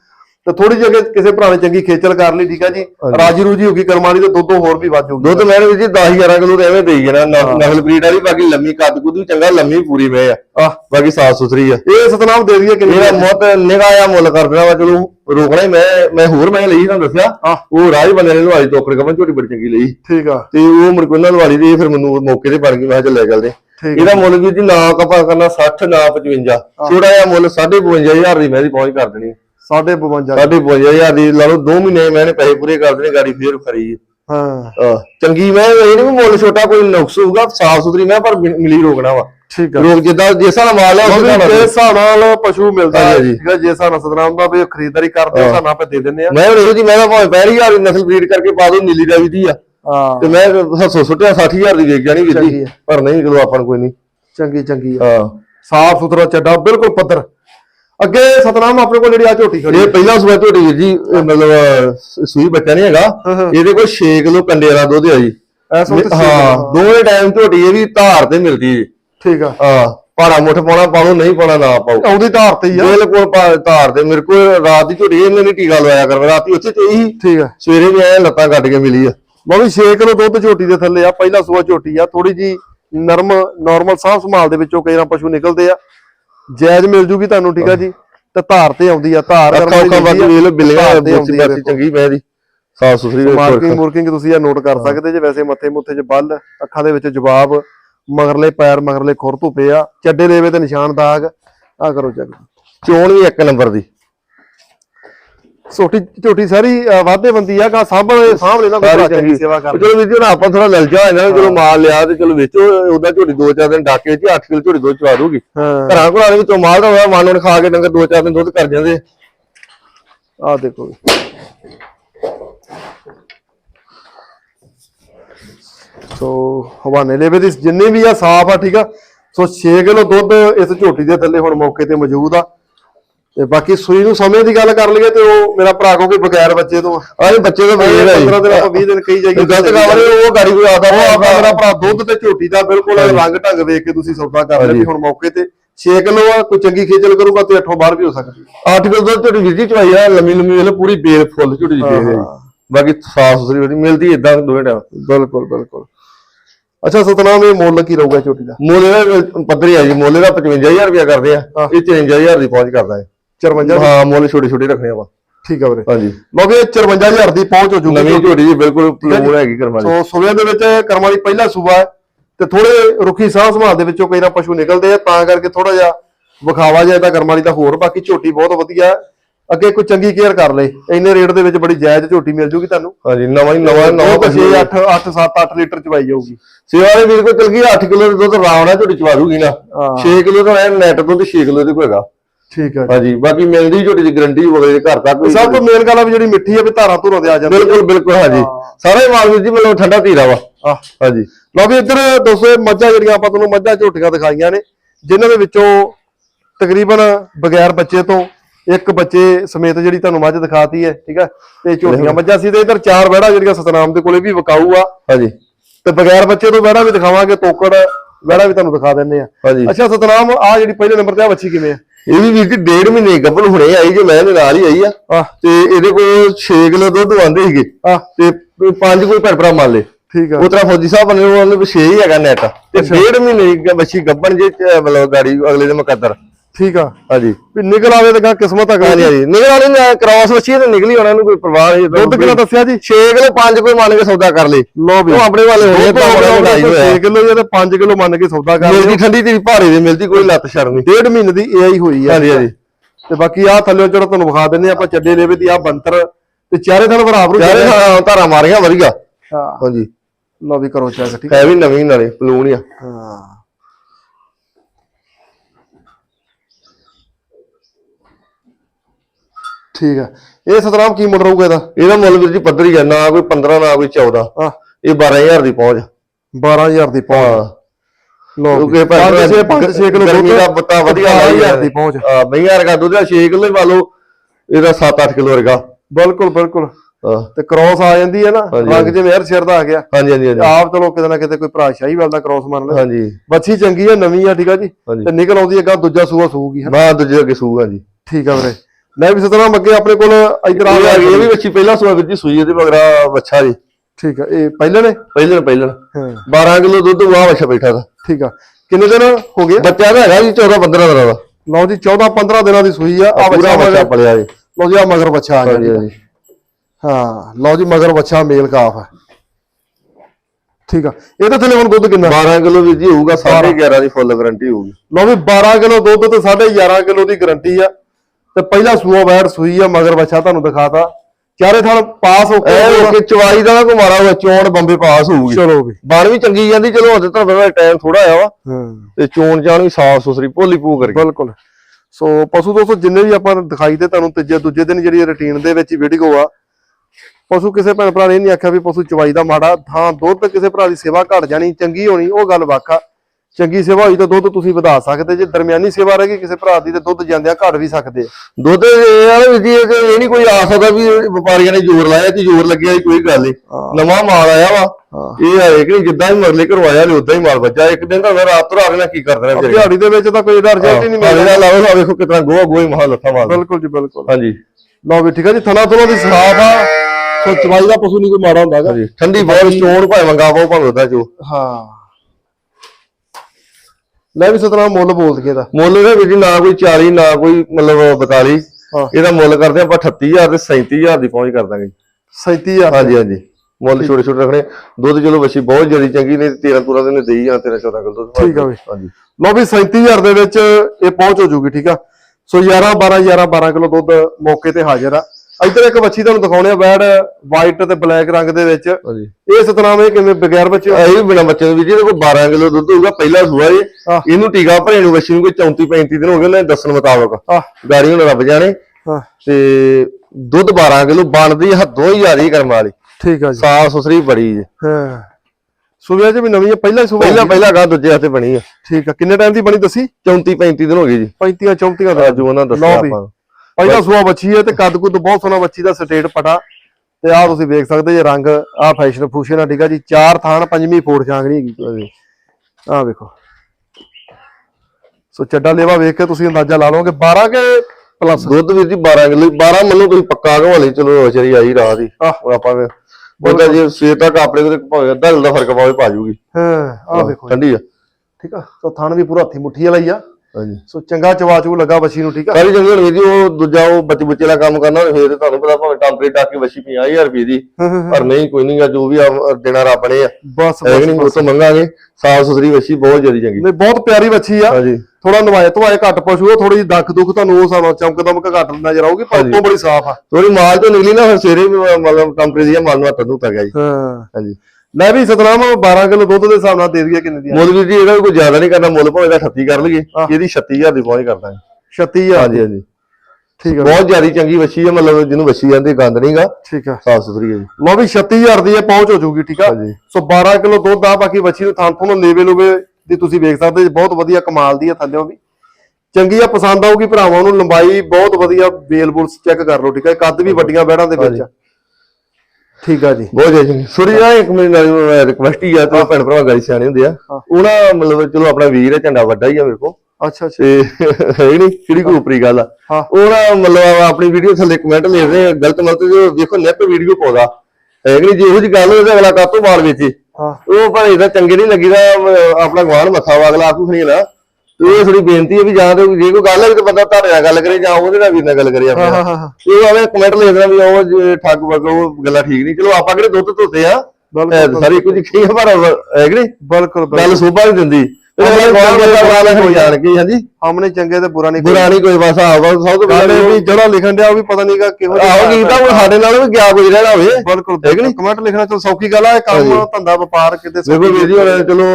ਤੇ ਥੋੜੀ ਜਿਹੀ ਅੱਗੇ ਕਿਸੇ ਭਰਾ ਨੇ ਚੰਗੀ ਖੇਚਲ ਕਰ ਲਈ ਠੀਕ ਆ ਜੀ? ਰਾਜੀ ਰੂਜੀ ਹੋ ਗਈ ਕਰਮਾਲੀ ਤੇ ਦੁੱਧੋਂ ਹੋਰ ਵੀ ਵੱਧ ਜਾਊਗੀ ਦੁੱਧ ਮੈਂ ਵੀ ਜੀ 10 11 ਕਿਲੋ ਤੇ ਐਵੇਂ ਦੇਈ ਜਾਣਾ ਨਸਲ ਬਰੀਡ ਵਾਲੀ ਬਾਕੀ ਲੰਮੀ ਕੱਦ ਕੁੱਦ ਵੀ ਚੰਗਾ ਲੰਮੀ ਪੂਰੀ ਮੈਂ ਆ। ਬਾਕੀ ਸਾਫ਼ ਸੁਥਰੀ ਆ। ਇਹ ਸਤਨਾਮ ਦੇ ਦਈਏ ਕਿੰਨੀ ਇਹਦਾ ਮੁੱਤ ਨਿਗਾਹ ਆ ਮੁੱਲ ਕਰ ਦੇਣਾ ਵਾ ਚਲੋ ਰੋਕਣਾ ਹੀ ਮੈਂ ਮੈਂ ਹੋਰ ਮੈਂ ਲਈ ਤੁਹਾਨੂੰ ਦੱਸਿਆ। ਉਹ ਰਾਜ ਬੰਦੇ ਨੇ ਲਵਾਈ ਟੋਕਰ ਕਮਨ ਝੋਟੀ ਬੜੀ ਚੰਗੀ ਲਈ। ਠੀਕ ਆ। ਤੇ ਉਹ ਮੁੜ ਕੇ ਉਹਨਾਂ ਲਵਾਲੀ ਦੀ ਫਿਰ ਮੈਨੂੰ ਮੌਕੇ ਤੇ ਬਣ ਗਈ ਮੈਂ ਚੱਲ ਚੱਲਦੇ ਇਹਦਾ ਮੁੱਲ ਵੀ ਜੀ ਨਾ ਕਪਾ ਕਰਨਾ 60 ਨਾ 55 ਥੋੜਾ ਜਿਹਾ ਮੁੱਲ 55000 ਦੀ ਮੈਂ ਦੀ ਪਹੁੰਚ ਕਰ ਦੇਣੀ। ਸਾਢੇ 52 ਸਾਢੇ 55000 ਦੀ ਲਾ ਲਓ 2 ਮਹੀਨੇ ਮੈंने ਪੈਸੇ ਪੂਰੇ ਕਰ ਦੇਣੇ ਗਾੜੀ ਫੇਰ ਖਰੀ ਹਾਂ। ਆਹ, ਚੰਗੀ ਮੈਂ ਇਹ ਨਹੀਂ ਵੀ ਮੁੱਲ ਛੋਟਾ ਕੋਈ ਨੁਕਸ ਹੋਊਗਾ ਸਾਫ਼ ਸੁਥਰੀ ਮੈਂ ਪਰ ਮਿ- ਮਿਲੀ ਰੋਕਣਾ ਵਾ। ਠੀਕ ਆ। ਲੋਕ ਜਿੱਦਾਂ ਜਿਸ ਨਾਲ ਮਾਲ ਲਿਆ ਲਓ ਉਸ ਵੀ ਹਿਸਾਬ ਜਿਸ ਨਾਲ ਹਿਸਾਬ ਨਾਲ ਪਸ਼ੂ ਮਿਲਦਾ ਹੈ ਹਾਂਜੀ, ਹਾਂਜੀ। ਠੀਕ ਆ ਜਿਸ ਹਿਸਾਬ ਨਾਲ ਸਤਨਾਮ ਦਾ ਵੀ ਖਰੀਦਦਾਰੀ ਕਰਦੇ ਉਸ ਆਪਾਂ ਦੇ ਦਿੰਦੇ ਆ। ਮੈਂ ਇਹੋ ਜੀ ਮੈਂ ਤਾਂ ਭਾਵੇਂ 65000 ਦੀ ਨਸਲ ਬਰੀਡ ਕਰਕੇ ਪਾ ਦੂੰ ਨੀਲੀ ਰਾਵੀ ਦੀ ਆ। ਤੇ ਮੈਂ ਹੱਸੋ ਸੁੱਟਿਆ 60000 ਦੀ ਵੇਚ ਜਾਣੀ। ਪਰ ਨਹੀਂ ਚਲੋ ਆਪਾਂ ਕੋਈ ਨਹੀਂ। ਚੰਗੀ ਚੰਗੀ ਆ। ਸਾਫ਼ ਸੁਥਰਾ ਚੱਡਾ ਬਿਲਕੁਲ ਪੱਧਰ। ਅੱਗੇ ਸਤਨਾਮ ਆਪਣੇ ਕੋਲ ਜਿਹੜੀ ਆ ਝੋਟੀ ਖੜੀ ਇਹ ਪਹਿਲਾ ਸੂਆ ਝੋਟੀ ਵੀਰ ਜੀ ਇਹ ਮਤਲਬ ਸੂਈ ਬੱਚਾ ਨਹੀਂ ਹੈਗਾ। ਇਹਦੇ ਕੋਲ 6 ਕਿਲੋ ਕੰਡੇ ਵਾਲਾ ਦੁੱਧ ਆ ਜੀ। ਹਾਂ ਦੋਵੇਂ ਟਾਈਮ ਝੋਟੀ ਇਹ ਵੀ ਧਾਰ ਤੇ ਮਿਲਦੀ ਜੀ। ਠੀਕ ਆ। ਹਾਂ ਭਾੜਾ ਮੁੱਠ ਪਾਉਣਾ ਪਾਉ ਨਹੀਂ ਪਾਉਣਾ ਨਾ ਪਾਉ। ਆਉਂਦੀ ਧਾਰ ਤੇ ਹੀ ਆ। ਬਿਲਕੁਲ ਧਾਰ ਤੇ ਮੇਰੇ ਕੋਲ ਰਾਤ ਦੀ ਝੋਟੀ ਇਹਨੇ ਨਹੀਂ ਟੀਕਾ ਲਵਾਇਆ ਕਰ ਰਾਤੀ ਉੱਥੇ ਤੇ ਹੀ ਠੀਕ ਆ। ਸਵੇਰੇ ਵੀ ਐ ਲੱਤਾਂ ਕੱਟ ਕੇ ਮਿਲੀ ਆ। ਵੀ 6 ਕਿਲੋ ਦੁੱਧ ਝੋਟੀ ਦੇ ਥੱਲੇ ਆ ਪਹਿਲਾ ਸੂਆ ਝੋਟੀ ਆ। ਥੋੜੀ ਜੀ ਨਰਮ ਨਾਰਮਲ ਸਾਫ਼ ਸੰਭਾਲ ਦੇ ਵਿੱਚੋਂ ਕਈ ਨਾ ਪਸ਼ੂ ਨਿਕਲਦੇ ਆ। ਜਾਇਜ਼ ਮਿਲ ਜੂਗੀ ਤੁਹਾਨੂੰ ਠੀਕ ਆ ਜੀ? ਤੇ ਧਾਰ ਤੇ ਆਉਂਦੀ ਆ ਧਾਰ ਵੇਖ ਲਓ ਬਿੱਲੀਆਂ ਬੋਚੀ ਬਾਤੀ ਚੰਗੀ ਦੀ ਸਾਫ਼ ਸੁਥਰੀ ਮਾਰਕਿੰਗ ਮੁਰਕਿੰਗ ਤੁਸੀਂ ਇਹ ਨੋਟ ਕਰ ਸਕਦੇ ਜੇ ਵੈਸੇ ਮੱਥੇ ਮੁੱਥੇ 'ਚ ਬੱਲ ਅੱਖਾਂ ਦੇ ਵਿੱਚ ਜਵਾਬ ਮਗਰਲੇ ਪੈਰ ਮਗਰਲੇ ਖੁਰ ਧੁੱਪੇ ਆ ਚੱਡੇ ਦੇਵੇ ਤੇ ਨਿਸ਼ਾਨ ਦਾਗ। ਆ ਕਰੋ ਚੈੱਕ ਚੋਣ ਵੀ ਇੱਕ ਨੰਬਰ ਦੀ। ਛੋਟੀ ਝੋਟੀ ਸਾਰੀ ਵਾਧੇ ਬੰਦੀ ਆ ਕਾ ਸਾਂਭਲੇ ਸਾਂਭ ਲੈਣਾ ਕੋਈ ਚੰਗੀ ਸੇਵਾ ਕਰ ਚਲੋ ਵੀਰ ਜੀ ਹੁਣ ਆਪਾਂ ਥੋੜਾ ਲਲਚਾ ਇਹਨਾਂ ਨੂੰ ਚਲੋ ਮਾਲ ਲਿਆ ਤੇ ਚਲੋ ਵੇਚੋ ਉਹਦਾ ਝੋਟੀ ਦੋ ਚਾਰ ਦਿਨ ਡਾਕੇ ਵਿੱਚ 8 ਕਿਲੋ ਝੋਟੀ ਦੁੱਧ ਚਵਾ ਦੂਗੀ। ਘਰਾਂ ਘਰਾਂ ਦੇ ਵਿੱਚੋਂ ਮਾਲ ਦਾ ਹੋਇਆ ਮਨ ਹੁਣ ਖਾ ਕੇ ਡੰਗਰ ਦੋ ਚਾਰ ਦਿਨ ਦੁੱਧ ਕਰ ਜਾਂਦੇ। ਆ ਦੇਖੋ ਸੋ ਹਵਾਨੇ ਲੇਵੇ ਦੀ ਜਿੰਨੇ ਵੀ ਆ ਸਾਫ਼ ਆ ਠੀਕ ਆ। ਸੋ 6 ਕਿਲੋ ਦੁੱਧ ਇਸ ਝੋਟੀ ਦੇ ਥੱਲੇ ਹੁਣ ਮੌਕੇ ਤੇ ਮੌਜੂਦ ਆ। ਤੇ ਬਾਕੀ ਸੂਈ ਨੂੰ ਸਮੇਂ ਦੀ ਗੱਲ ਕਰ ਲਈਏ ਤੇ ਉਹ ਮੇਰਾ ਭਰਾ ਕੋ ਕੋਈ ਬਗੈਰ ਬੱਚੇ ਤੋਂ ਆਹ ਬੱਚੇ ਦਾ ਵੇਰ ਹੈ 15 ਦਿਨ ਆਪਾਂ 20 ਦਿਨ ਕਹੀ ਜਾਈਏ। ਗਲਤ ਗੱਲ ਹੈ ਉਹ ਗਾੜੀ ਕੋਈ ਆਦਾ ਉਹ ਆਪਣਾ ਮੇਰਾ ਭਰਾ ਦੁੱਧ ਤੇ ਝੋਟੀ ਦਾ ਬਿਲਕੁਲ ਰੰਗ ਢੰਗ ਵੇਖ ਕੇ ਤੁਸੀਂ ਸੌਦਾ ਕਰ ਲਿਆ ਵੀ ਹੁਣ ਮੌਕੇ ਤੇ। 6 ਕਿਲੋ ਆ ਕੋਈ ਚੰਗੀ ਖੇਚਲ ਕਰੂਗਾ ਤੇ 8 ਬਾਹਰ ਵੀ ਹੋ ਸਕਦੀ ਹੈ। 8 ਕਿਲੋ ਦੁੱਧ ਝੋਟੀ ਵੀਰ ਜੀ ਚਵਾਈ ਆ ਲੰਮੀ ਲੰਮੀ ਵੇਲੇ ਪੂਰੀ ਬੇਲ ਫੁੱਲ ਝੋਟੀ ਦੀ ਬੇਲ ਹੈ। ਬਾਕੀ ਸਾਫ਼ ਸੁਥਰੀ ਬੜੀ ਮਿਲਦੀ ਇਦਾਂ ਦੋਵੇਂ ਟਾਈਮ। ਬਿਲਕੁਲ ਬਿਲਕੁਲ। ਅੱਛਾ ਸਤਨਾਮ ਇਹ ਮੁੱਲ ਕੀ ਰਹੂਗਾ ਝੋਟੀ ਦਾ? ਮੋਲੇ ਦਾ ਪੱਧਰੀ ਆ ਜੀ ਮੋਲੇ ਦਾ 55000 ਰੁਪਇਆ ਕਰਦੇ ਆ। ਇਹ 54000 ਦੀ ਪਹੁੰਚ ਕਰਦਾ ਹੈ। 54 ਹਾਂ ਮੁੱਲ ਛੋਟੇ ਛੋਟੇ ਰੱਖਣੇ ਆਪਾਂ। ਠੀਕ ਆ ਵੀਰੇ। ਹਾਂਜੀ। ਲਓ ਵੀ ਇਹ 54000 ਦੀ ਪਹੁੰਚ ਹੋ ਜੂਗੀ ਨਵੀਂ ਝੋਟੀ ਜੀ ਬਿਲਕੁਲ ਪਲੂਣ ਹੈਗੀ ਕਰਮਾਂ ਦੀ ਸੋ ਸੂਬਿਆਂ ਦੇ ਵਿੱਚ ਕਰਮਾਂ ਦੀ ਪਹਿਲਾ ਸੂਬਾ ਤੇ ਥੋੜੇ ਰੁੱਖੀ ਸਾਹ ਸੰਭਾਲ ਦੇ ਵਿੱਚੋਂ ਕਈ ਨਾ ਪਸ਼ੂ ਨਿਕਲਦੇ ਆ ਤਾਂ ਕਰਕੇ ਥੋੜਾ ਜਿਹਾ ਵਿਖਾਵਾ ਜਿਹਾ ਇਹਦਾ ਕਰਮਾਂ ਦੀ ਤਾਂ ਹੋਰ ਬਾਕੀ ਝੋਟੀ ਬਹੁਤ ਵਧੀਆ। ਅੱਗੇ ਕੋਈ ਚੰਗੀ ਕੇਅਰ ਕਰ ਲੇ। ਇੰਨੇ ਰੇਟ ਦੇ ਵਿੱਚ ਬੜੀ ਜਾਇਜ਼ ਝੋਟੀ ਮਿਲ ਜੂਗੀ ਤੁਹਾਨੂੰ। ਹਾਂਜੀ ਨਵਾਂ ਹੀ ਨਵਾਂ ਨਵਾਂ ਉਹ ਪਸ਼ੂ 6 8 8 7 8 ਲੀਟਰ ਚਵਾਈ ਜਾਊਗੀ। ਸੇਵਾ ਦੇ ਵੀਰ ਕੋਲ ਚਲ ਗਈ 8 ਕਿਲੋ ਦਾ ਦੁੱਧ ਨਾਲ ਝੋਟੀ ਚਵਾ ਦੂਗੀ ਨਾ। ਹਾਂ। 6 ਕਿਲੋ ਦਾ ਨੈਟ ਦੁੱਧ 6 ਕਿਲੋ ਦੇ ਕੋਈ ਹੈਗਾ। ਠੀਕ ਹੈ ਹਾਂਜੀ ਬਾਕੀ ਮਿਲਦੀ ਝੋਟੀ ਦੀ ਗਰੰਟੀ ਵਗੈਰੇ ਘਰ ਤੱਕ ਸਭ ਤੋਂ ਮੇਨ ਗੱਲ ਆ ਵੀ ਜਿਹੜੀ ਮਿੱਠੀ ਆ ਵੀ ਧਾਰਾਂ ਧੁਰਾਂ ਦੇ ਆ ਜਾਂਦੀ ਬਿਲਕੁਲ ਬਿਲਕੁਲ ਹਾਂਜੀ। ਸਾਰਾ ਹੀ। ਮਾਲ ਵੀਰ ਜੀ ਮਤਲਬ ਠੰਡਾ ਧੀਰਾ ਵਾ। ਹਾਂਜੀ। ਲਓ ਵੀ ਇੱਧਰ ਦੋਸਤੋ ਮੱਝਾਂ ਜਿਹੜੀਆਂ ਆਪਾਂ ਤੁਹਾਨੂੰ ਮੱਝਾਂ ਝੋਟੀਆਂ ਦਿਖਾਈਆਂ ਨੇ ਜਿਨ੍ਹਾਂ ਦੇ ਵਿੱਚੋਂ ਤਕਰੀਬਨ ਬਗੈਰ ਬੱਚੇ ਤੋਂ ਇੱਕ ਬੱਚੇ ਸਮੇਤ ਜਿਹੜੀ ਤੁਹਾਨੂੰ ਮੱਝ ਦਿਖਾਤੀ ਹੈ ਠੀਕ ਹੈ ਤੇ ਝੋਟੀਆਂ ਮੱਝਾਂ ਸੀ ਤੇ ਇੱਧਰ ਚਾਰ ਵੜਾ ਜਿਹੜੀਆਂ ਸਤਨਾਮ ਦੇ ਕੋਲੇ ਵੀ ਵਿਕਾਊ ਆ। ਹਾਂਜੀ। ਤੇ ਬਗੈਰ ਬੱਚੇ ਤੋਂ ਵੜਾ ਵੀ ਦਿਖਾਵਾਂਗੇ ਤੋਕੜ ਵੜਾ ਵੀ ਤੁਹਾਨੂੰ ਦਿਖਾ ਦਿੰਨੇ ਆ। ਅੱਛਾ ਸਤਨਾਮ ਆ ਜਿਹੜੀ ਪਹਿਲੇ ਨੰਬਰ ਤੇ ਆ ਬੱਚੀ ਕਿਵੇਂ ਆ? ਇਹ ਵੀ ਵੀਰ ਜੀ ਡੇਢ ਮਹੀਨੇ ਗੱਭਣ ਹੁਣੇ ਆਈ ਜੋ ਮੈਂ ਨਾਲ ਹੀ ਆਈ ਆ। ਆਹ। ਤੇ ਇਹਦੇ ਕੋਲ 6 ਕਿਲੋ ਦੁੱਧ ਆਂਦੇ ਸੀਗੇ। ਆਹ। ਤੇ ਪੰਜ ਕੋਈ ਭਰਾ ਮੰਨ ਲੇ ਠੀਕ ਆ। ਉਹ ਤਰ੍ਹਾਂ ਫੌਜੀ ਸਾਹਿਬ ਨੇ ਉਹਨਾਂ ਨੂੰ 6 ਹੀ ਹੈਗਾ ਨੈਟ ਤੇ ਡੇਢ ਮਹੀਨੇ ਦੀ ਬੱਚੀ ਗੱਭਣ ਜੇ ਚ- ਮਤਲਬ ਗਾੜੀ ਅਗਲੇ ਦੇ ਮੁਕੱਦਰ। ਠੀਕ ਆ? ਹਾਂਜੀ। ਵੀ ਨਿਕਲ ਆਵੇ ਤਾਂ ਗਾਂ ਕਿਸਮਤ ਆ ਗਾਂ ਹਾਂਜੀ ਹਾਂਜੀ। ਨਿਕਲ ਵਾਲੀ ਨਾ ਕ੍ਰਾਸ ਬੱਚੀ ਤੇ ਨਿਕਲੀ ਉਹਨਾਂ ਨੂੰ ਕੋਈ ਪਰਵਾਹ ਨਹੀਂ ਦੁੱਧ ਕਿੰਨਾ ਦੱਸਿਆ ਜੀ? 6 ਕਿਲੋ 5 ਕੋਈ ਮੰਨ ਕੇ ਸੌਦਾ ਕਰ ਲੇ। ਲੋ ਵੀ। ਉਹ ਆਪਣੇ ਵਾਲੇ ਹੋਣੇ ਤਾਂ ਬੜਾ ਵਧਾਈ ਹੋਇਆ। 6 ਕਿਲੋ ਜਾਂ 5 ਕਿਲੋ ਮੰਨ ਕੇ ਸੌਦਾ ਕਰ ਮਿਲਦੀ ਠੰਡੀ ਤੇਰੀ ਭਾਰੇ ਦੀ ਮਿਲਦੀ ਕੋਈ ਲੱਤ ਸ਼ਰਮ ਨਹੀਂ। ਡੇਢ ਮਹੀਨੇ ਦੀ ਏਆਈ ਹੋਈ ਆ। ਹਾਂਜੀ ਹਾਂਜੀ। ਤੇ ਬਾਕੀ ਆ ਥੱਲੇ ਜਿਹੜਾ ਤੁਹਾਨੂੰ ਵਿਖਾ ਦਿੰਨੇ ਆ ਆਪਾਂ ਚੱਡੇ ਲੇਵੇ ਦੀ ਆ ਬੰਤਰ। ਤੇ ਚਾਰੇ ਥਣ ਬਰਾਬਰ ਯਾਰ ਹਾਂ ਧਾਰਾ ਮਾਰੀਆਂ ਵਧੀਆ। ਹਾਂ। ਹਾਂਜੀ। ਲਓ ਵੀ ਕਰੋ ਚੈੱਕ ਠੀਕ ਹੈ ਵੀ ਨਵੀਂ ਨਾਲੇ ਪਲੂਣ ਹੀ ਆ। ਹਾਂ। ਠੀਕ ਆ। ਇਹ ਸਤਰਾਮ ਕੀ ਮੁੱਲ ਰਹੂਗਾ ਇਹਦਾ? ਇਹਦਾ ਮੁੱਲ ਵੀਰ ਜੀ ਪੱਧਰ ਹੀ ਆ ਨਾ ਕੋਈ 15 ਨਾ ਕੋਈ 14 ਆ ਇਹ 12000 ਦੀ ਪਹੁੰਚ 12000 ਦੀ ਪਹੁੰਚ। ਹਾਂ। ਲਓ ਕਿਉਂਕਿ ਭਾਵੇਂ 5 6 6 ਕਿਲੋ ਗਰਮੀ ਦਾ ਬੱਤਾ ਵਧੀਆ ਲਾਈ 12000 ਦੀ ਪਹੁੰਚ। ਹਾਂ ਬਈਆ ਵਰਗਾ ਦੁੱਧ ਦਾ 6 ਕਿਲੋ ਹੀ ਪਾ ਲਓ। ਇਹਦਾ 7-8 ਕਿਲੋ ਵਰਗਾ। ਬਿਲਕੁਲ ਬਿਲਕੁਲ। ਹਾਂ। ਤੇ ਕ੍ਰੋਸ ਆ ਜਾਂਦੀ ਹੈ ਨਾ ਰੰਗ ਜਿਵੇਂ ਹਰ ਸਿਰ ਦਾ ਆ ਗਿਆ। ਹਾਂਜੀ ਹਾਂਜੀ ਆਪ ਚਲੋ ਕਿਤੇ ਨਾ ਕਿਤੇ ਕੋਈ ਭਰਾ ਸ਼ਾਹੀਵਾਲ ਦਾ ਕ੍ਰੋਸ ਮੰਨ ਲੈ। ਹਾਂਜੀ। ਬੱਚੀ ਚੰਗੀ ਆ ਨਵੀਂ ਆ ਠੀਕ ਆ ਜੀ। ਤੇ ਨਿਕਲ ਆਉਂਦੀ ਹੈਗਾ ਦੂਜਾ ਸੂਆ ਸੂਗੀ ਨਾ? ਦੂਜੇ ਅੱਗੇ ਸੂਗਾ ਜੀ। ਠੀਕ ਆ ਵੀਰੇ। ਲੈ ਵੀ ਸਤਨਾਮ ਅੱਗੇ ਆਪਣੇ ਕੋਲ ਇਧਰ ਆ ਗਿਆ ਇਹ ਵੀ ਬੱਚੀ ਪਹਿਲਾ ਸੂਆ ਵੀਰ ਜੀ ਸੂਈ ਇਹਦੇ ਮਗਰਾ ਬੱਚਾ ਜੀ। ਠੀਕ ਆ ਇਹ ਪਹਿਲੇ ਨੇ ਪਹਿਲਣ ਪਹਿਲਣ। ਹਾਂ। 12 ਕਿਲੋ ਦੁੱਧ ਵਾਹ ਬੱਚਾ ਬੈਠਾ ਦਾ ਠੀਕ ਆ। ਕਿੰਨੇ ਦਿਨ ਹੋ ਗਏ? ਬੱਚਾ ਦਾ ਹੈਗਾ ਜੀ 14 15 ਦਿਨਾਂ ਦਾ। ਲਓ ਜੀ 14 15 ਦਿਨਾਂ ਦੀ ਸੂਈ ਆ। ਆ ਪੂਰਾ ਬੱਚਾ ਪਲਿਆ ਜੀ। ਲਓ ਜੀ ਆ ਮਗਰ ਬੱਚਾ ਆ ਗਿਆ ਹਾਂਜੀ ਹਾਂ ਲਓ ਜੀ ਮਗਰ ਬੱਚਾ ਮੇਲ ਕਾਫ ਹੈ ਠੀਕ ਆ। ਇਹਦੇ ਥੱਲੇ ਹੁਣ ਦੁੱਧ ਕਿੰਨਾ? 12 ਕਿਲੋ ਵੀਰ ਜੀ ਹੋਊਗਾ 11.5 ਦੀ ਫੁੱਲ ਗਾਰੰਟੀ ਹੋਊਗੀ। ਲਓ ਵੀ 12 ਕਿਲੋ ਦੁੱਧ ਤੇ 11.5 ਕਿਲੋ ਦੀ ਗਾਰੰਟੀ ਆ। ਤੇ ਪਹਿਲਾ ਸੂਆ ਵੈੜ ਸੂਈ ਆ ਮਗਰ ਬੱਚਾ ਤੁਹਾਨੂੰ ਦਿਖਾਤਾ। ਚਾਰੇ ਥਣ ਪਾਸ ਹੋ ਕੇ ਐ ਕਿ ਚਵਾਈ ਦਾ ਕੋਈ ਮਾਰਾ ਹੋਇਆ ਚੋਣ ਬੰਬੇ ਪਾਸ ਹੋਊਗੀ। ਚਲੋ ਵੀ। ਬਣ ਵੀ ਚੰਗੀ ਜਾਂਦੀ ਚਲੋ ਹਜੇ ਤਾਂ ਬੜਾ ਟਾਈਮ ਥੋੜਾ ਆਇਆ ਵਾ। ਤੇ ਚੋਣ ਚਾਣ ਵੀ ਸਾਫ਼ ਸੁਥਰੀ ਭੋਲੀ ਭੂ ਕਰਕੇ ਬਿਲਕੁਲ। ਸੋ ਪਸ਼ੂ ਦੋਸਤੋ ਜਿੰਨੇ ਵੀ ਆਪਾਂ ਦਿਖਾਈ ਤੇ ਤੁਹਾਨੂੰ ਤੀਜੇ ਦੂਜੇ ਦਿਨ ਜਿਹੜੀ ਰੁਟੀਨ ਦੇ ਵਿੱਚ ਵੀਡੀਓ ਆ ਪਸ਼ੂ ਕਿਸੇ ਭੈਣ ਭਰਾ ਨੇ ਇਹ ਨਹੀਂ ਆਖਿਆ ਵੀ ਪਸ਼ੂ ਚਵਾਈ ਦਾ ਮਾੜਾ ਹਾਂ ਦੁੱਧ ਕਿਸੇ ਭਰਾ ਦੀ ਸੇਵਾ ਘਟ ਜਾਣੀ ਚੰਗੀ ਹੋਣੀ ਉਹ ਗੱਲ ਵੱਖਾ ਚੰਗੀ ਸੇਵਾ ਹੋਈ ਤਾਂ ਦੁੱਧ ਤੁਸੀਂ ਵਧਾ ਸਕਦੇ ਜੇ ਦਰਮਿਆਨੀ ਸੇਵਾ ਰਹੇਗੀ ਕਿਸੇ ਭਰਾ ਦੀ ਤੇ ਦੁੱਧ ਜਾਂਦਿਆਂ ਘਟ ਵੀ ਸਕਦੇ ਦੁੱਧ ਵੀ ਜੀ ਇਹ ਨਹੀਂ ਕੋਈ ਆ ਸਕਦਾ ਵੀ ਵਪਾਰੀਆਂ ਨੇ ਜ਼ੋਰ ਲਾਇਆ ਕਿ ਜ਼ੋਰ ਲੱਗਿਆ ਕੋਈ ਗੱਲ ਨਹੀਂ ਨਵਾਂ ਮਾਲ ਆਇਆ ਵਾ ਇਹ ਹੈ ਕਿ ਜਿੱਦਾਂ ਹੀ ਮਰਲੇ ਘਰੋਂ ਆਇਆ ਨੇ ਉਦਾਂ ਹੀ ਮਾਲ ਬੱਚਾ ਇੱਕ ਦਿਨ ਤਾਂ ਰਾਤ ਰਾਤ ਨਾਲ ਕੀ ਕਰ ਦੇਣਾ ਦਿਹਾੜੀ ਦੇ ਵਿੱਚ ਤਾਂ ਕੋਈ ਇਹਦਾ ਰਿਜ਼ਲਟ ਹੀ ਨਹੀਂ ਮਿਲਦਾ ਮਾਲੇ ਲਾਓ ਆ ਵੇਖੋ ਕਿਤਨਾ ਗੋਹਾ ਗੋਹੀ ਮਾਲ ਲੱਥਾ ਮਾਲ ਬਿਲਕੁਲ ਜੀ ਬਿਲਕੁਲ। ਹਾਂਜੀ। ਲਓ ਵੀ ਠੀਕ ਹੈ ਜੀ ਥਣਾ ਥਣਾ ਦੀ ਸਾਫ਼ ਆ। ਸੋ ਚਵਾਈ ਦਾ ਪਸ਼ੂ ਨਹੀਂ ਕੋਈ ਮਾੜਾ ਹੁੰਦਾ ਹੈਗਾ। ਹਾਂਜੀ। ਠੰਡੀ ਬਹੁਤ ਚੋਣ ਭਾਵੇਂ ਮੰਗਾ ਪਾਓ ਭਾਵੇਂ ਉਹਦਾ ਚੋ ਹਾਂ। ਲੈ ਵੀ ਸਤਨਾ ਮੁੱਲ ਬੋਲ ਦਈਏ ਦਾ। ਮੁੱਲ ਇਹਦਾ ਵੀਰ ਜੀ ਨਾ ਕੋਈ 40 ਨਾ ਕੋਈ ਮਤਲਬ 42 ਹਾਂ। ਇਹਦਾ ਮੁੱਲ ਕਰਦੇ ਆਪਾਂ 38000 ਤੇ 37000 ਦੀ ਪਹੁੰਚ ਕਰ ਦਾਂਗੇ। 37000 ਹਾਂਜੀ ਹਾਂਜੀ। ਮੁੱਲ ਛੋਟੇ ਛੋਟੇ ਰੱਖਣੇ। ਦੁੱਧ ਚਲੋ ਬੱਚੀ ਬਹੁਤ ਜਲਦੀ ਚੰਗੀ ਨੇ 13 ਤੁਰਾਂ ਦੇ ਨੇ ਦੇਈ ਜਾਂ 13 14 ਕਿਲੋ ਦੁੱਧ। ਠੀਕ ਆ ਬਈ। ਹਾਂਜੀ। ਲਓ ਵੀ 37000 ਦੇ ਵਿੱਚ ਇਹ ਪਹੁੰਚ ਹੋ ਜੂਗੀ ਠੀਕ ਆ? ਸੋ 11 12 11 12 ਕਿਲੋ ਦੁੱਧ ਮੌਕੇ ਤੇ ਹਾਜ਼ਰ ਆ। ਇੱਧਰ ਇੱਕ ਬੱਚੀ ਤੁਹਾਨੂੰ ਦਿਖਾਉਣੇ ਆ ਬੈੜ ਵਾਈਟ ਤੇ ਬਲੈਕ ਰੰਗ ਦੇ ਵਿੱਚ। ਹਾਂਜੀ। ਇਹ ਸਤਨਾਮ ਇਹ ਕਿਵੇਂ ਬਗੈਰ ਬੱਚੇ ਇਹ ਵੀ ਬਿਨਾ ਬੱਚੇ ਦੇ ਵੀ ਜੀ ਕੋਲ 12 ਕਿਲੋ ਦੁੱਧ ਹੋਊਗਾ ਪਹਿਲਾ ਸੂਆ ਇਹ। ਹਾਂ। ਇਹਨੂੰ ਟੀਕਾ ਭਰੇ ਨੂੰ ਬੱਚੀ ਨੂੰ ਕੋਈ 34 35 ਦਿਨ ਹੋ ਗਏ ਦੇ ਦੱਸਣ ਮੁਤਾਬਕ। ਗਾੜੀ ਹੁਣ ਰੱਬ ਜਾਣੇ। ਹਾਂ। ਤੇ ਦੁੱਧ 12 ਕਿਲੋ ਬਣਦੀ ਹੱਦੋਂ ਹੀ ਜ਼ਿਆਦੀ ਕਰਮ ਵਾਲੀ। ਠੀਕ ਆ ਜੀ। ਸਾਫ਼ ਸੁਥਰੀ ਬੜੀ ਜੀ। ਹਾਂ। ਸੁਬਿਆ ਚ ਵੀ ਨਵੀਂ ਆ ਪਹਿਲਾਂ ਹੀ ਸੁਬਾ ਪਹਿਲਾ ਪਹਿਲਾ ਗਾ ਦੂਜੇ ਹੱਥੇ ਬਣੀ ਆ। ਠੀਕ ਆ। ਕਿੰਨੇ ਟਾਈਮ ਦੀ ਬਣੀ ਦੱਸੀ? 34 35 ਦਿਨ ਹੋ ਗਏ ਜੀ। 35 34 ਦਾ ਰਾਜੂ ਉਹਨਾਂ ਦੱਸਿਆ ਆਪਾਂ ਪਹਿਲਾ ਸੂਆ ਬੱਚੀ ਹੈ ਤੇ ਕੱਦ ਕੁੱਦ ਬਹੁਤ ਸੋਹਣਾ ਬੱਚੀ ਦਾ ਸਟੇਟ ਪਟਾ। ਤੇ ਆਹ ਤੁਸੀਂ ਵੇਖ ਸਕਦੇ ਜੇ ਰੰਗ ਆਹ ਫੈਸ਼ਨ ਫੂਸ਼ਨ ਆ ਠੀਕ ਆ ਜੀ। ਚਾਰ ਥਾਣ ਪੰਜਵੀਂ ਫੋੜ ਚਾਂਗਣੀ ਹੈਗੀ। ਆਹ ਵੇਖੋ। ਸੋ ਚੱਡਾ ਲੇਵਾ ਵੇਖ ਕੇ ਤੁਸੀਂ ਅੰਦਾਜ਼ਾ ਲਾ ਲਓਗੇ 12 ਕੇ ਪਲੱਸ ਦੁੱਧ ਵੀਰ ਜੀ 12 ਕਿਲੋ 12 ਮੰਨੋ ਤੁਸੀਂ ਪੱਕਾ ਘਵਾਲੀ ਚਲੋ ਵਿਚਾਰੀ ਆਈ ਰਾਤ ਹੀ ਆਹ। ਹੁਣ ਆਪਾਂ ਉਹਦਾ ਜੇ ਸਵੇਰ ਤੱਕ ਆਪਣੇ ਕੋਲ ਭਾਵੇਂ ਅੱਧਾ ਕਿਲੋ ਦਾ ਫ਼ਰਕ ਪਾਵੇ ਪਾ ਜੂਗੀ। ਹਾਂ ਆਹ ਵੇਖੋ ਠੰਡੀ ਆ। ਠੀਕ ਆ ਸੋ ਥਾਣ ਵੀ ਪੂਰਾ ਹੱਥੀ ਮੁੱਠੀ ਵਾਲਾ ਹੀ ਆ। ਹਾਂਜੀ। ਸੋ ਚੰਗਾ ਚਵਾਚੂ ਲੱਗਾ ਬੱਚੀ ਨੂੰ ਠੀਕ ਆ? ਸਾਰੀ ਵੀਰ ਜੀ ਉਹ ਦੂਜਾ ਉਹ ਬੱਚੇ ਬੱਚੇ ਦਾ ਕੰਮ ਕਰਨਾ ਹੋਵੇ ਫੇਰ ਤੁਹਾਨੂੰ ਪਤਾ ਭਾਵੇਂ ਟਾਂਪਰੇ ਟਾਕੀ ਵਸ਼ੀ 50000 ਰੁਪਏ ਦੀ ਪਰ ਨਹੀਂ ਕੋਈ ਨਹੀਂਗਾ ਜੋ ਵੀ ਆ ਦੇਣਾ ਰੱਬ ਨੇ ਆ। ਬਸ ਕਿ ਨਹੀਂ ਉਹ ਤੋਂ ਮੰਗਾਂਗੇ ਸਾਫ਼ ਸੁਥਰੀ ਵਸ਼ੀ ਬਹੁਤ ਜ਼ਿਆਦਾ ਚੰਗੀ। ਨਹੀਂ ਬਹੁਤ ਪਿਆਰੀ ਬੱਚੀ ਆ। ਹਾਂਜੀ। ਥੋੜਾ ਨਵਾਏ ਧਵਾਏ ਘੱਟ ਪਸ਼ੂ ਆ ਥੋੜੀ ਜਿਹੀ ਦੱਖ ਦੁੱਖ ਤੁਹਾਨੂੰ ਉਸ ਹਿਸਾਬ ਨਾਲ ਚਮਕ ਦਮਕ ਘੱਟ ਨਜ਼ਰ ਆਊਗੀ ਪਰ। ਉਹ ਬੜੀ ਸਾਫ਼ ਆ। ਥੋੜੀ ਮਾਲ ਤੋਂ ਨਿਕਲੀ ਨਾ ਫਿਰ ਸਵੇਰੇ ਮਤਲਬ ਟਾਂਪਰੇ ਦੀ ਆ, ਮਾਲ ਨੂੰ ਹੱਥ ਨੂੰ ਗਿਆ ਜੀ। ਹਾਂ। ਹਾਂਜੀ। ਲੈ ਵੀ ਸਤਨਾਮ 12 ਕਿਲੋ ਦੁੱਧ ਦੇ ਹਿਸਾਬ ਨਾਲ ਦੇ ਦਈਏ ਕਿੰਨੇ ਦੀ ਮੁੱਲ ਵੀਰ ਜੀ ਇਹਦਾ ਵੀ ਕੋਈ ਜ਼ਿਆਦਾ ਨਹੀਂ ਕਰਨਾ ਮੁੱਲ ਭਾਵੇਂ ਦਾ 38 ਕਰ ਲਈਏ। ਇਹਦੀ 36000 ਦੀ ਪਹੁੰਚ ਕਰਦਾਂਗੇ 36000 ਹਾਂਜੀ ਹਾਂਜੀ। ਠੀਕ ਆ। ਬਹੁਤ ਜ਼ਿਆਦਾ ਚੰਗੀ ਵਸ਼ੀ ਹੈ ਮਤਲਬ ਜਿਹਨੂੰ ਵਸ਼ੀ ਜਾਂਦੀ ਗੰਦ ਨਹੀਂਗਾ ਠੀਕ ਆ। ਸਾਫ਼ ਸੁਥਰੀ ਹੈ ਜੀ। ਲਓ ਵੀ 36000 ਦੀ ਇਹ ਪਹੁੰਚ ਹੋ ਜਾਊਗੀ ਠੀਕ ਹਾਂਜੀ। ਸੋ 12 ਕਿਲੋ ਦੁੱਧ ਆ ਬਾਕੀ ਬੱਚੀ ਨੂੰ ਥਾਂ ਥੋਂ ਲੇਵੇ ਲੂਵੇ ਦੀ ਤੁਸੀਂ ਵੇਖ ਸਕਦੇ ਜੀ ਬਹੁਤ ਵਧੀਆ ਕਮਾਲ ਦੀ ਆ ਥੱਲਿਓਂ ਵੀ। ਚੰਗੀ ਆ ਪਸੰਦ ਆਊਗੀ ਭਰਾਵਾਂ ਨੂੰ ਲੰਬਾਈ ਬਹੁਤ ਵਧੀਆ ਬੇਲ ਬੁਲਸ ਚੈੱਕ ਕਰ ਲਓ ਠੀਕ ਆ? ਕੱਦ ਵੀ ਵੱਡੀਆਂ ਬੈੜਾਂ ਦੇ ਵਿੱਚ ਆ। ਠੀਕ ਆ ਜੀ। ਬਹੁਤ ਚੰਗੀ ਸੁਰੀ ਆ ਇੱਕ ਮਿੰਟ ਨਾਲ ਰਿਕਵੈਸਟ ਹੀ ਆ ਤੇ ਭੈਣ ਭਰਾ ਗਾੜੀ ਸਿਆਣੇ ਹੁੰਦੇ ਆ। ਉਹਨਾਂ ਮਤਲਬ ਚਲੋ ਆਪਣਾ ਵੀਰ ਹੈ ਝੰਡਾ ਵੱਡਾ ਹੀ ਆ ਮੇਰੇ ਕੋਲ। ਅੱਛਾ ਅੱਛਾ। ਹੈ ਨੀ ਕਿਹੜੀ ਕੋਈ ਉਪਰੀ ਗੱਲ ਆ। ਉਹਨਾਂ ਮਤਲਬ ਆਪਣੀ ਵੀਡੀਓ ਥੱਲੇ ਕਮੈਂਟ ਲਿਖਦੇ ਆ ਗਲਤ ਮਲਤ ਜੋ ਵੇਖੋ ਨੈਟ ਵੀਡੀਓ ਪਾਉਂਦਾ। ਹੈ ਕਿ ਨਹੀਂ ਜੇ ਇਹੋ ਜੀ ਗੱਲ ਹੋਵੇ ਤਾਂ ਅਗਲਾ ਕਾਤੋਂ ਮਾਲ ਵੇਚੇ। ਉਹ ਭਾਵੇਂ ਇਹਦਾ ਚੰਗੇ ਨਹੀਂ ਲੱਗੀਦਾ ਆਪਣਾ ਗਵਾਨ ਮੱਥਾ ਵਾ ਅਗਲਾ ਆਖੂ ਖਣੀ ਨਾ ਇਹ ਥੋੜੀ ਬੇਨਤੀ ਹੈ ਵੀ ਜਾਂ ਤੇ ਜੇ ਕੋਈ ਗੱਲ ਹੈ ਤੇ ਬੰਦਾ ਤੁਹਾਡੇ ਨਾਲ ਗੱਲ ਕਰੇ ਜਾਂ ਉਹਦੇ ਨਾਲ ਵੀਰ ਨਾਲ ਗੱਲ ਕਰੇ ਆਪਣੇ ਹਾਂ। ਹਾਂ ਹਾਂ ਇਹ ਆਵੇ ਕਮੈਂਟ ਲਿਖ ਦੇਣਾ ਵੀ ਉਹ ਜੇ ਠੱਗ ਵਗ ਉਹ ਗੱਲਾਂ ਠੀਕ ਨਹੀਂ। ਚਲੋ ਆਪਾਂ ਕਿਹੜੇ ਦੁੱਧ ਧੋਤੇ ਆ? ਬਿਲਕੁਲ, ਸਾਰੀ ਇੱਕੋ ਜਿਹੀ ਹੈ ਪਰ ਹੈ ਕਿ ਨਹੀਂ? ਬਿਲਕੁਲ ਗੱਲ ਬਿਲਕੁਲ ਸੋਭਾ ਨਹੀਂ ਦਿੰਦੀ। ਇਹ ਵਾਲਾ ਹੋ ਜਾਣ ਕੇ ਹਾਂਜੀ। ਚੰਗੇ ਤੇ ਬੁਰਾ ਨਹੀਂ ਬੁਰਾ ਨਹੀਂ ਕੋਈ ਬਸ ਆਵਾ ਸਭ ਤੋਂ ਪਹਿਲਾਂ ਵੀ ਜਿਹੜਾ ਲਿਖਣ ਡਿਆ ਉਹ ਵੀ ਪਤਾ ਨਹੀਂਗਾ ਕਿਹੋ ਆਹੋ ਨਹੀਂ ਤਾਂ ਹੁਣ ਸਾਡੇ ਨਾਲ ਵੀ ਗਿਆ ਕੋਈ ਰਹਿਣਾ ਹੋਵੇ ਬਿਲਕੁਲ? ਕਮੈਂਟ ਲਿਖਣਾ ਚਲ ਸੌਖੀ ਗੱਲ ਆ ਇਹ ਕੰਮ ਧੰਦਾ ਵਪਾਰ ਕਿਤੇ ਦੇਖੋ ਵੀਰ ਜੀ ਹੁਣ। ਚਲੋ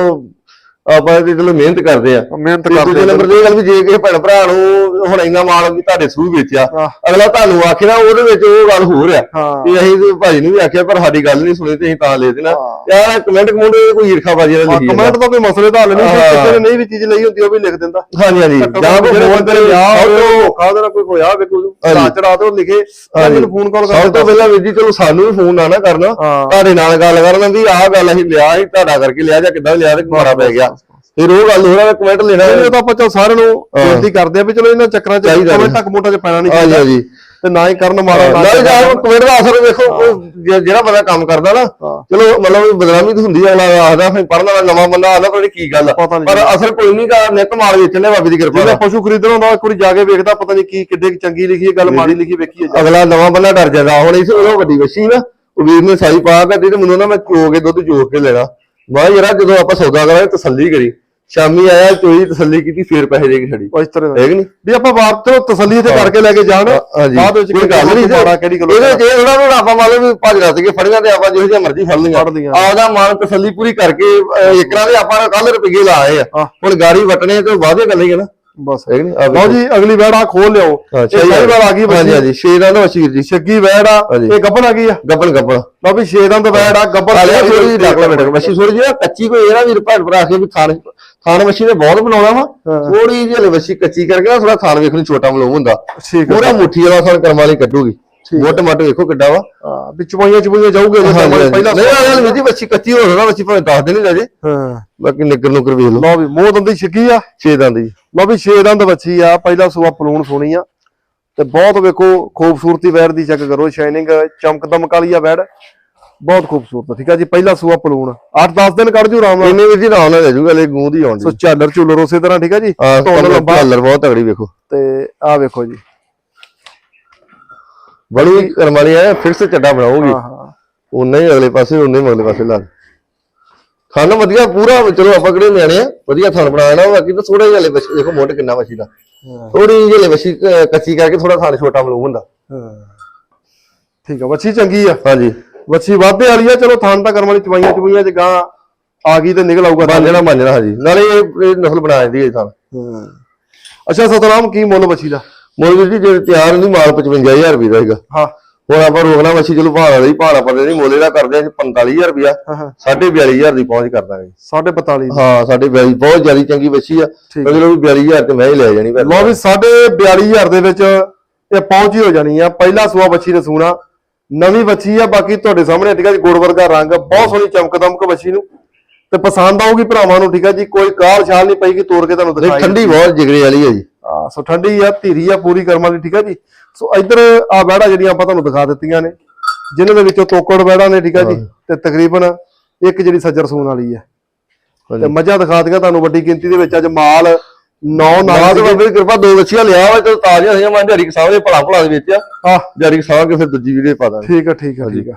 ਆਪਾਂ ਤੇ ਚਲੋ ਮਿਹਨਤ ਕਰਦੇ ਆ ਮਿਹਨਤ ਤੇ ਕਰਦੇ ਦੂਜੇ ਆ। ਨੰਬਰ ਤੇ ਇਹ ਗੱਲ ਵੀ ਜੇ ਕਿਸੇ ਭੈਣ ਭਰਾ ਨੂੰ ਹੁਣ ਇੰਨਾ ਮਾਲ ਵੀ ਤੁਹਾਡੇ ਥਰੂ ਵੇਚਿਆ ਆਹ। ਅਗਲਾ ਤੁਹਾਨੂੰ ਆਖੇ ਨਾ ਉਹਦੇ ਵਿੱਚ ਉਹ ਗੱਲ ਹੋਰ ਆ ਹਾਂ ਤੇ ਅਸੀਂ ਤੇ ਭਾਜੀ ਨੂੰ ਵੀ ਆਖਿਆ ਪਰ ਸਾਡੀ ਗੱਲ ਨਹੀਂ ਸੁਣੀ ਤੇ ਅਸੀਂ ਤਾਂ ਲੈ ਦੇਣਾ ਯਾਰ ਕਮੈਂਟ ਕਮੈਂਟ ਕੋਈ ਈਰਖਾਬਾਜ਼ੀ ਨਾਲ ਲਿਖੀ ਕਮੈਂਟ ਤਾਂ ਕੋਈ ਮਸਲੇ ਦਾ ਹੱਲ ਨਹੀਂ ਜੇ ਹਾਂ। ਕਿਸੇ ਨੇ ਨਹੀਂ ਵੀ ਚੀਜ਼ ਲਈ ਹੁੰਦੀ ਉਹ ਵੀ ਲਿਖ ਦਿੰਦਾ ਹਾਂਜੀ ਹਾਂਜੀ ਜਾਂ ਕੋਈ ਫੋਨ ਕਰੇ ਤੋਂ ਧੋਖਾ ਉਹਦੇ ਨਾਲ ਕੋਈ ਹੋਇਆ ਵੇ ਕੋਈ। ਚੜਾ ਚੜਾ ਤੇ ਉਹ ਲਿਖੇ ਜਾਂ। ਮੈਨੂੰ ਫੋਨ ਕਾਲ ਸਭ ਤੋਂ ਪਹਿਲਾਂ ਵੀਰ ਜੀ ਚਲੋ ਸਾਨੂੰ ਵੀ ਫੋਨ ਨਾ ਨਾ ਕਰਨਾ ਹਾਂ। ਤੁਹਾਡੇ ਨਾਲ ਗੱਲ ਕਰਨਾ ਵੀ ਆਹ ਗੱਲ ਅਸੀਂ ਲਿਆ ਸੀ ਤੁਹਾਡਾ ਕਰਕੇ ਲਿਆ ਜਾਂ ਕਿੱਦਾਂ ਲਿਆ ਤੇ ਮਾਰਾ ਪੈ ਗਿਆ ਫਿਰ ਉਹ ਗੱਲ ਹੋਣਾ ਕਮੈਂਟ ਲੈਣਾ ਇਹ ਤਾਂ ਆਪਾਂ ਚਲ ਸਾਰਿਆਂ ਨੂੰ। ਬੇਨਤੀ ਕਰਦੇ ਆ ਵੀ ਚਲੋ ਇਹਨਾਂ ਚੱਕਰਾਂ 'ਚ ਚਾਹੀਦਾ ਕਮੈਂਟ ਤੱਕ ਮੋਟਾ 'ਚ ਪੈਣਾ ਨਹੀਂ ਹਾਂਜੀ ਹਾਂਜੀ। ਤੇ ਨਾ ਹੀ ਕਰਨ ਮਾਰਾ ਨਾ। ਜਾਂ ਕਮੈਂਟ ਦਾ ਅਸਰ ਵੇਖੋ ਜੇ- ਜਿਹੜਾ ਬੰਦਾ ਕੰਮ ਕਰਦਾ ਨਾ। ਚਲੋ ਮਤਲਬ ਬਦਨਾਮੀ ਤਾਂ ਹੁੰਦੀ ਆ ਅਗਲਾ ਆਖਦਾ ਫਿਰ ਪੜਨ ਵਾਲਾ ਨਵਾਂ ਬੰਦਾ ਆਖਦਾ ਨੀ ਕੀ ਗੱਲ ਆ। ਪਰ ਅਸਰ ਕੋਈ ਨਹੀਂ ਕਰ ਨਿੱਤ ਮਾਲ ਵੇਚਣ ਬਾਬੇ ਦੀ ਕਿਰਪਾ ਜਿਹੜਾ ਨਾਲ। ਪਸ਼ੂ ਖਰੀਦਣਾ ਹੁੰਦਾ ਇੱਕ ਵਾਰੀ ਜਾ ਕੇ ਵੇਖਦਾ ਪਤਾ ਨਹੀਂ ਕੀ ਕਿੱਡੇ ਚੰਗੀ ਲਿਖੀ ਹੈ ਗੱਲ ਮਾੜੀ ਲਿਖੀ ਵੇਖੀ ਹੈ ਅਗਲਾ ਨਵਾਂ ਬੰਦਾ ਡਰ ਜਾਂਦਾ। ਹੁਣ ਇਸ ਉਹ ਵੱਡੀ ਵਸ਼ੀ ਨਾ ਉਹ ਵੀਰ ਨੇ ਸਾਈ ਪਾ ਕੇ ਤੇ ਮੈਨੂੰ ਨਾ ਮੈਂ ਚੋ ਕੇ ਦੁੱਧ ਚੋ ਕੇ ਲੈਣਾ। ਮੈਂ ਯਾਰ ਜਦੋਂ ਆਪਾਂ ਸੌਦਾ ਕਰਾਂਗੇ ਤਸੱਲੀ ਕਰੀ। ਸ਼ਾਮੀ ਆਇਆ ਚੋਈ ਤਸੱਲੀ ਕੀਤੀ ਫੇਰ ਪੈਸੇ ਦੇ ਕੇ ਛੜੀ ਉਹ ਇਸ ਤਰ੍ਹਾਂ ਦਾ। ਹੈ ਕਿ ਨਹੀਂ? ਵੀ ਆਪਾਂ ਬਾਪ ਤੋਂ ਤਸੱਲੀ ਤੇ ਕਰਕੇ ਲੈ ਕੇ ਜਾਣ ਹਾਂਜੀ ਬਾਅਦ ਵਿੱਚ ਕੋਈ ਗੱਲ ਨਹੀਂ ਮਾੜਾ ਕਿਹੜੀ ਗੱਲ ਇਹਦੇ ਜੇ ਉਹਨਾਂ ਨੂੰ ਆਪਾਂ ਮੰਨ ਲਓ ਵੀ ਭੱਜ ਰੱਤ ਕੇ ਫੜੀਆਂ ਤੇ ਆਪਾਂ ਜਿਹੋ ਜਿਹਾ ਮਰਜ਼ੀ ਫੜ ਲਈਆਂ। ਫੜ ਲਈਆਂ। ਆਪਦਾ ਮਨ ਤਸੱਲੀ ਪੂਰੀ ਕਰਕੇ ਅਹ, ਇਕਰਾਂ ਦੇ ਆਪਾਂ ਕੱਲ ਰੁਪਏ ਲਾਏ ਆ। ਹਾਂ। ਹੁਣ ਗਾੜੀ ਵਟਣੇ ਤੇ ਵਾਧੇ ਕਰ ਲਈਏ ਨਾ। ਬਸ। ਹੈ ਕਿ ਨਹੀਂ? ਆ ਲਓ ਜੀ ਅਗਲੀ ਵੈੜ ਆ ਖੋਲ ਲਿਓ। ਇਹ ਸਾਰੀ ਵਾਰ ਆ ਗਈ ਹਾਂਜੀ ਹਾਂਜੀ ਛੇ ਦਾ ਵਸ਼ੀਰ ਜੀ ਛੱਗੀ ਵੈੜ ਆ ਹਾਂਜੀ। ਇਹ ਗੱਭਣ ਆ ਗਈ ਆ। ਗੱਪਣ ਗੱਪਣ ਲਓ ਵੀ ਛੇ ਦੰਦ ਵੈੜ ਆ ਗੱਭਣ ਹਾਲੇ ਥੋੜੀ ਜਿਹੀ ਡਾਕ ਲਾ ਮਿੰਟ ਵਸ਼ੀ ਥੋੜੀ ਜਿਹੀ ਨਾ ਕੱਚੀ ਕੋਈ ਇਹਦਾ ਵੀਰ ਭੈਣ ਭਰਾ ਕੇ ਵੀ ਥਾਣ ਥਾਣ ਵਸ਼ੀ ਨੇ ਬਹੁਤ ਬਣਾਉਣਾ ਵਾ। ਹਾਂ। ਥੋੜੀ ਜਿਹੀ ਹਲੇ ਵਸ਼ੀ ਕੱਚੀ ਕਰਕੇ ਨਾ ਥੋੜਾ ਥਾਣ ਵੇਖਣ ਨੂੰ ਛੋਟਾ ਮਲੂਮ ਹੁੰਦਾ। ਠੀਕ ਆ। ਪੂਰਾ ਮੁੱਠੀ ਵਾਲਾ ਥਾਣ ਕਰਮ ਵਾਲੀ ਕੱਢੂਗੀ। ਮੋਟ ਮਟ ਵੇਖੋ ਕਿੱਡਾ ਵਾ। ਹਾਂ ਵੀ ਚੁਪਾਈਆਂ ਚੁਪਾਈਆਂ ਜਾਊਗੇ ਜੇ। ਪਹਿਲਾਂ ਨਹੀਂ ਆ ਗੱਲ ਵੀ ਬੱਚੀ ਕੱਚੀ ਹੋ ਸਕਦਾ ਬੱਚੀ ਭਾਵੇਂ 10 ਦਿਨ ਹੀ ਲੈ ਜੇ। ਹਾਂ। ਬਾਕੀ ਨਿੱਗਰ ਨੁਕਰ ਵੇਖ ਲਓ। ਲਓ ਵੀ ਮੂੰਹ ਦੰਦੀ ਛੱਗੀ ਆ। ਛੇ ਦੰਦ ਦੀ ਲਓ ਵੀ ਛੇ ਦੰਦ ਬੱਚੀ ਆ ਪਹਿਲਾ ਸੂਆ ਪਲੂਣ ਸੋਣੀ ਆ। ਤੇ ਬਹੁਤ ਵੇਖੋ ਖੂਬਸੂਰਤੀ ਵੈੜ ਦੀ ਚੈੱਕ ਕਰੋ ਸ਼ਾਈਨਿੰਗ ਚਮਕ ਦਮਕ ਵਾਲੀ ਆ ਵੈੜ ਬਹੁਤ ਖੂਬਸੂਰਤ ਠੀਕ ਆ ਜੀ ਪਹਿਲਾ ਸੂਆ ਪਲੂਣ। 8-10 ਦਿਨ ਕੱਢ ਜੂ ਆਰਾਮ ਨਾਲ। ਇੰਨੇ ਵਿੱਚ ਹੀ ਆਰਾਮ ਨਾਲ ਲੈ ਜੂਗਾ ਲੈ ਗੂੰ ਦੀ ਆਉਣ ਸੋ ਦੀ ਝਾਲਰ ਝੂਲਰ ਉਸੇ ਤਰ੍ਹਾਂ ਠੀਕ ਆ ਜੀ? ਧੌਣ ਲੰਬਾ। ਕਲਰ ਬਹੁਤ ਤਗੜੀ ਵੇਖੋ। ਤੇ ਆ ਵੇਖੋ ਜੀ। ਬੜੀ ਕਰਮ ਵਾਲੀ ਆ ਫਿਕਸ ਚੱਡਾ ਬਣਾਉਗੀ ਹਾਂ ਹਾਂ। ਉਨੇ ਹੀ ਅਗਲੇ ਪਾਸੇ ਉਨੇ ਹੀ ਮਗਲੇ ਪਾਸੇ ਲਾ ਦੇ। ਥਣ ਵਧੀਆ ਪੂਰਾ ਚਲੋ ਆਪਾਂ ਕਿਹੜੇ ਨਿਆਣੇ ਆ ਵਧੀਆ ਥਣ ਨਾ ਬਾਕੀ ਤਾਂ ਥੋੜਾ ਜਿਹਾ ਹਲੇ ਦੇਖੋ ਮੁੱਢ ਕਿੰਨਾ ਬੱਚੀ ਦਾ ਥੋੜੀ ਜਿਹੀ ਹਲੇ ਕ- ਕੱਚੀ ਕਰਕੇ ਥੋੜਾ ਥਣ ਛੋਟਾ ਮਲੂਮ ਹੁੰਦਾ। ਹਾਂ। ਠੀਕ ਆ ਵੱਛੀ ਚੰਗੀ ਆ। ਹਾਂਜੀ। ਵੱਛੀ ਵਾਧੇ ਵਾਲੀ ਆ ਚਲੋ ਥਾਨ ਤਾਂ ਕਰਮ ਵਾਲੀ ਚਵਾਈਆਂ ਚਵਾਈਆਂ ਚ ਗਾਂ ਆ ਗਈ ਤੇ ਨਿਕਲ ਆਊਗਾ ਬਣ ਜਾਣਾ ਬਣ ਜਾਣਾ ਹਾਂਜੀ। ਨਾਲੇ ਇਹ ਇਹ ਨਸਲ ਬਣਾ ਜਾਂਦੀ ਹੈ ਥਣ। ਹਾਂ। ਅੱਛਾ ਸਤਨਾਮ ਕੀ ਮੁੱਲ ਵੱਛੀ ਦਾ? ਮੋਲ ਵੀਰ ਜੀ ਜੇ ਤਿਆਰ ਨਹੀਂ ਮਾਲ 55000 ਰੁਪਏ ਦਾ ਹੈਗਾ। ਹਾਂ। ਹੁਣ ਆਪਾਂ ਰੋਕਣਾ ਮੱਛੀ ਚਲੋ ਭਾੜਾ ਲਈ ਭਾੜਾ ਪਤਾ ਨਹੀਂ ਮੋਲੇ ਦਾ ਕਰਦੇ ਆ 45000 ਰੁਪਿਆ ਹਾਂ ਹਾਂ। 42500 ਦੀ ਪਹੁੰਚ ਕਰ ਦਾਂਗੇ। 45 ਹਾਂ ਸਾਡੇ 42 ਬਹੁਤ ਜ਼ਿਆਦਾ ਚੰਗੀ ਬੱਚੀ ਆ। ਮਤਲਬ ਵੀ 42000 ਤੇ ਮੈਂ ਹੀ ਲੈ ਜਾਣੀ ਲਓ ਵੀ ਸਾਢੇ 42000 ਦੇ ਵਿੱਚ ਇਹ ਪਹੁੰਚ ਹੀ ਹੋ ਜਾਣੀ ਆ। ਪਹਿਲਾ ਸੂਆ ਬੱਚੀ ਨੇ ਸੂਣਾ ਨਵੀਂ ਬੱਚੀ ਆ। ਬਾਕੀ ਤੁਹਾਡੇ ਸਾਹਮਣੇ ਠੀਕ ਆ ਜੀ ਗੁੜ ਵਰਗਾ ਰੰਗ ਬਹੁਤ ਸੋਹਣੀ ਚਮਕ ਦਮਕ ਬੱਚੀ ਨੂੰ। ਤੇ ਪਸੰਦ ਆਊਗੀ ਭਰਾਵਾਂ ਨੂੰ ਠੀਕ ਆ ਜੀ ਕੋਈ ਕਾਲ ਛਾਲ ਨਹੀਂ ਪਈਗੀ ਤੋੜ ਕੇ ਤੁਹਾਨੂੰ ਦਿਖਾਈ। ਠੰਡੀ ਬਹੁਤ ਜਿਗਰੇ ਵਾਲੀ ਹੈ ਜੀ। ਹਾਂ ਸੋ ਠੰਡੀ ਆ ਧੀਰੀ ਆ ਪੂਰੀ ਕਰਮਾਂ ਦੀ ਠੀਕ ਆ ਜੀ? ਸੋ ਇੱਧਰ ਆ ਬੈੜਾ ਜਿਹੜੀਆਂ ਆਪਾਂ ਤੁਹਾਨੂੰ ਦਿਖਾ ਦਿੱਤੀਆਂ ਨੇ ਜਿਨ੍ਹਾਂ ਦੇ ਵਿੱਚੋਂ ਤੋਕੜ ਬੈੜਾ ਨੇ ਠੀਕ ਆ ਜੀ? ਤੇ ਤਕਰੀਬਨ ਇੱਕ ਜਿਹੜੀ ਸੱਜਰ ਸੂਣ ਵਾਲੀ ਆ। ਤੇ ਮੱਝਾਂ ਦਿਖਾ ਦਿੱਤੀਆਂ ਤੁਹਾਨੂੰ ਵੱਡੀ ਗਿਣਤੀ ਦੇ ਵਿੱਚ ਅੱਜ ਮਾਲ 9 ਨਾ ਨਾਲ ਤੇ ਬਾਬੇ ਦੀ ਕਿਰਪਾ ਦੋ ਬੱਚੀਆਂ ਲਿਆ ਵਾ ਤੇ ਤਾਜ਼ੀਆਂ ਸੀਆਂ ਮੈਂ ਦਿਹਾੜੀ ਕਿਸਾਨ ਦੇ ਭਲਾ ਭਲਾ ਦੇ ਵਿੱਚ ਆ। ਦਿਹਾੜੀ ਕਿਸਾਨ ਕੇ ਫਿਰ ਦੂਜੀ ਵੀਡੀਓ ਪਾ ਦਾਂਗੇ। ਠੀਕ ਆ ਠੀਕ ਆ ਠੀਕ ਆ।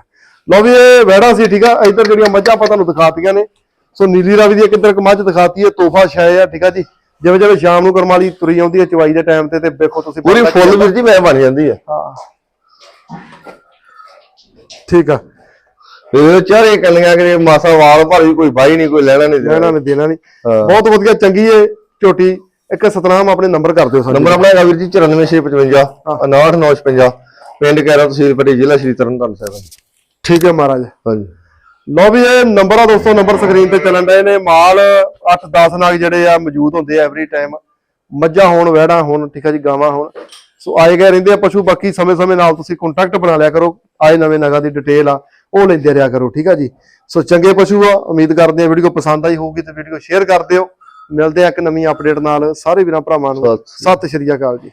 ਲਓ ਵੀ ਇਹ ਵੈੜਾ ਸੀ ਠੀਕ ਆ? ਇੱਧਰ ਜਿਹੜੀਆਂ ਮੱਝਾਂ ਆਪਾਂ ਤੁਹਾਨੂੰ ਦਿਖਾਤੀਆਂ ਨੇ। ਸੋ ਨੀਲੀ ਰਾਵੀ ਦੀ ਇੱਕ ਇੱਧਰ ਇੱਕ ਮੱਝ ਦਿਖਾਤੀ ਹੈ ਤੋਹਫਾ ਛਾਇਆ ਆ ਠੀਕ ਆ ਜੀ? ਜਿਵੇਂ ਜਿਵੇਂ ਸ਼ਾਮ ਨੂੰ ਕਰਮਾਲੀ ਤੁਰੀ ਆਉਂਦੀ ਹੈ ਚਵਾਈ ਦੇ ਟਾਈਮ ਤੇ ਤੇ ਵੇਖੋ ਤੁਸੀਂ ਪੂਰੀ ਫੁੱਲ ਵੀਰ ਜੀ ਮੈਂ ਬਣ ਜਾਂਦੀ ਹੈ ਹਾਂ। ਠੀਕ ਆ। ਇਹ ਚਾਰੇ ਕੰਨੀਆਂ ਕਿ ਮਾਸਾ ਵਾਲ ਭਰ ਵੀ ਕੋਈ ਬਾਈ ਨਹੀਂ ਕੋਈ ਲੈਣਾ ਨਹੀਂ ਦੇਣਾ। ਲੈਣਾ ਨਹੀਂ ਦੇਣਾ ਨਹੀਂ। ਬਹੁਤ ਵਧੀਆ ਚੰਗੀ ਏ ਝੋਟੀ। ਇੱਕ ਸਤਨਾਮ ਆਪਣੇ ਨੰਬਰ ਕਰ ਦਿਓ ਸਾਡੇ ਨੰਬਰ ਆਪਣਾ ਹੈਗਾ ਵੀਰ ਜੀ 94655 69955 ਪਿੰਡ ਕੈਰਾ ਤਹਿਸੀਲ ਪੱਟੀ ਜ਼ਿਲ੍ਹਾ ਸ਼੍ਰੀ ਤਰਨਤਾਰਨ ਸਾਹਿਬ। ਠੀਕ ਹੈ ਮਹਾਰਾਜ। ਹਾਂਜੀ। ਲਓ ਵੀ ਇਹ ਨੰਬਰ ਆ ਦੋਸਤੋ ਨੰਬਰ ਸਕਰੀਨ ਤੇ ਚੱਲਣ ਡਏ ਨੇ। ਮਾਲ 8-10 ਨਾਗ ਜਿਹੜੇ ਆ ਮੌਜੂਦ ਹੁੰਦੇ ਆ ਐਵਰੀ ਟਾਈਮ ਮੱਝਾਂ ਹੋਣ ਵਹਿੜਾਂ ਹੋਣ ਠੀਕ ਆ ਜੀ ਗਾਵਾਂ ਹੋਣ। ਸੋ ਆਏ ਗਏ ਰਹਿੰਦੇ ਆ ਪਸ਼ੂ ਬਾਕੀ ਸਮੇਂ-ਸਮੇਂ ਨਾਲ ਤੁਸੀਂ ਕੰਟੈਕਟ ਬਣਾ ਲਿਆ ਕਰੋ। ਆਏ ਨਵੇਂ ਨਗਾਂ ਦੀ ਡਿਟੇਲ ਆ ਉਹ ਲੈਂਦੇ ਰਿਹਾ ਕਰੋ ਠੀਕ ਆ ਜੀ। ਸੋ ਚੰਗੇ ਪਸ਼ੂ ਆ ਉਮੀਦ ਕਰਦੇ ਆ ਵੀਡੀਓ ਪਸੰਦ ਆਈ ਹੋਊਗੀ ਤੇ ਵੀਡੀਓ ਸ਼ੇਅਰ ਕਰ ਦਿਓ। ਮਿਲਦੇ ਆ ਇੱਕ ਨਵੀਂ ਅਪਡੇਟ ਨਾਲ। ਸਾਰੇ ਵੀਰਾਂ ਭਰਾਵਾਂ ਨੂੰ ਸਤਿ ਸ਼੍ਰੀ ਅਕਾਲ ਜੀ।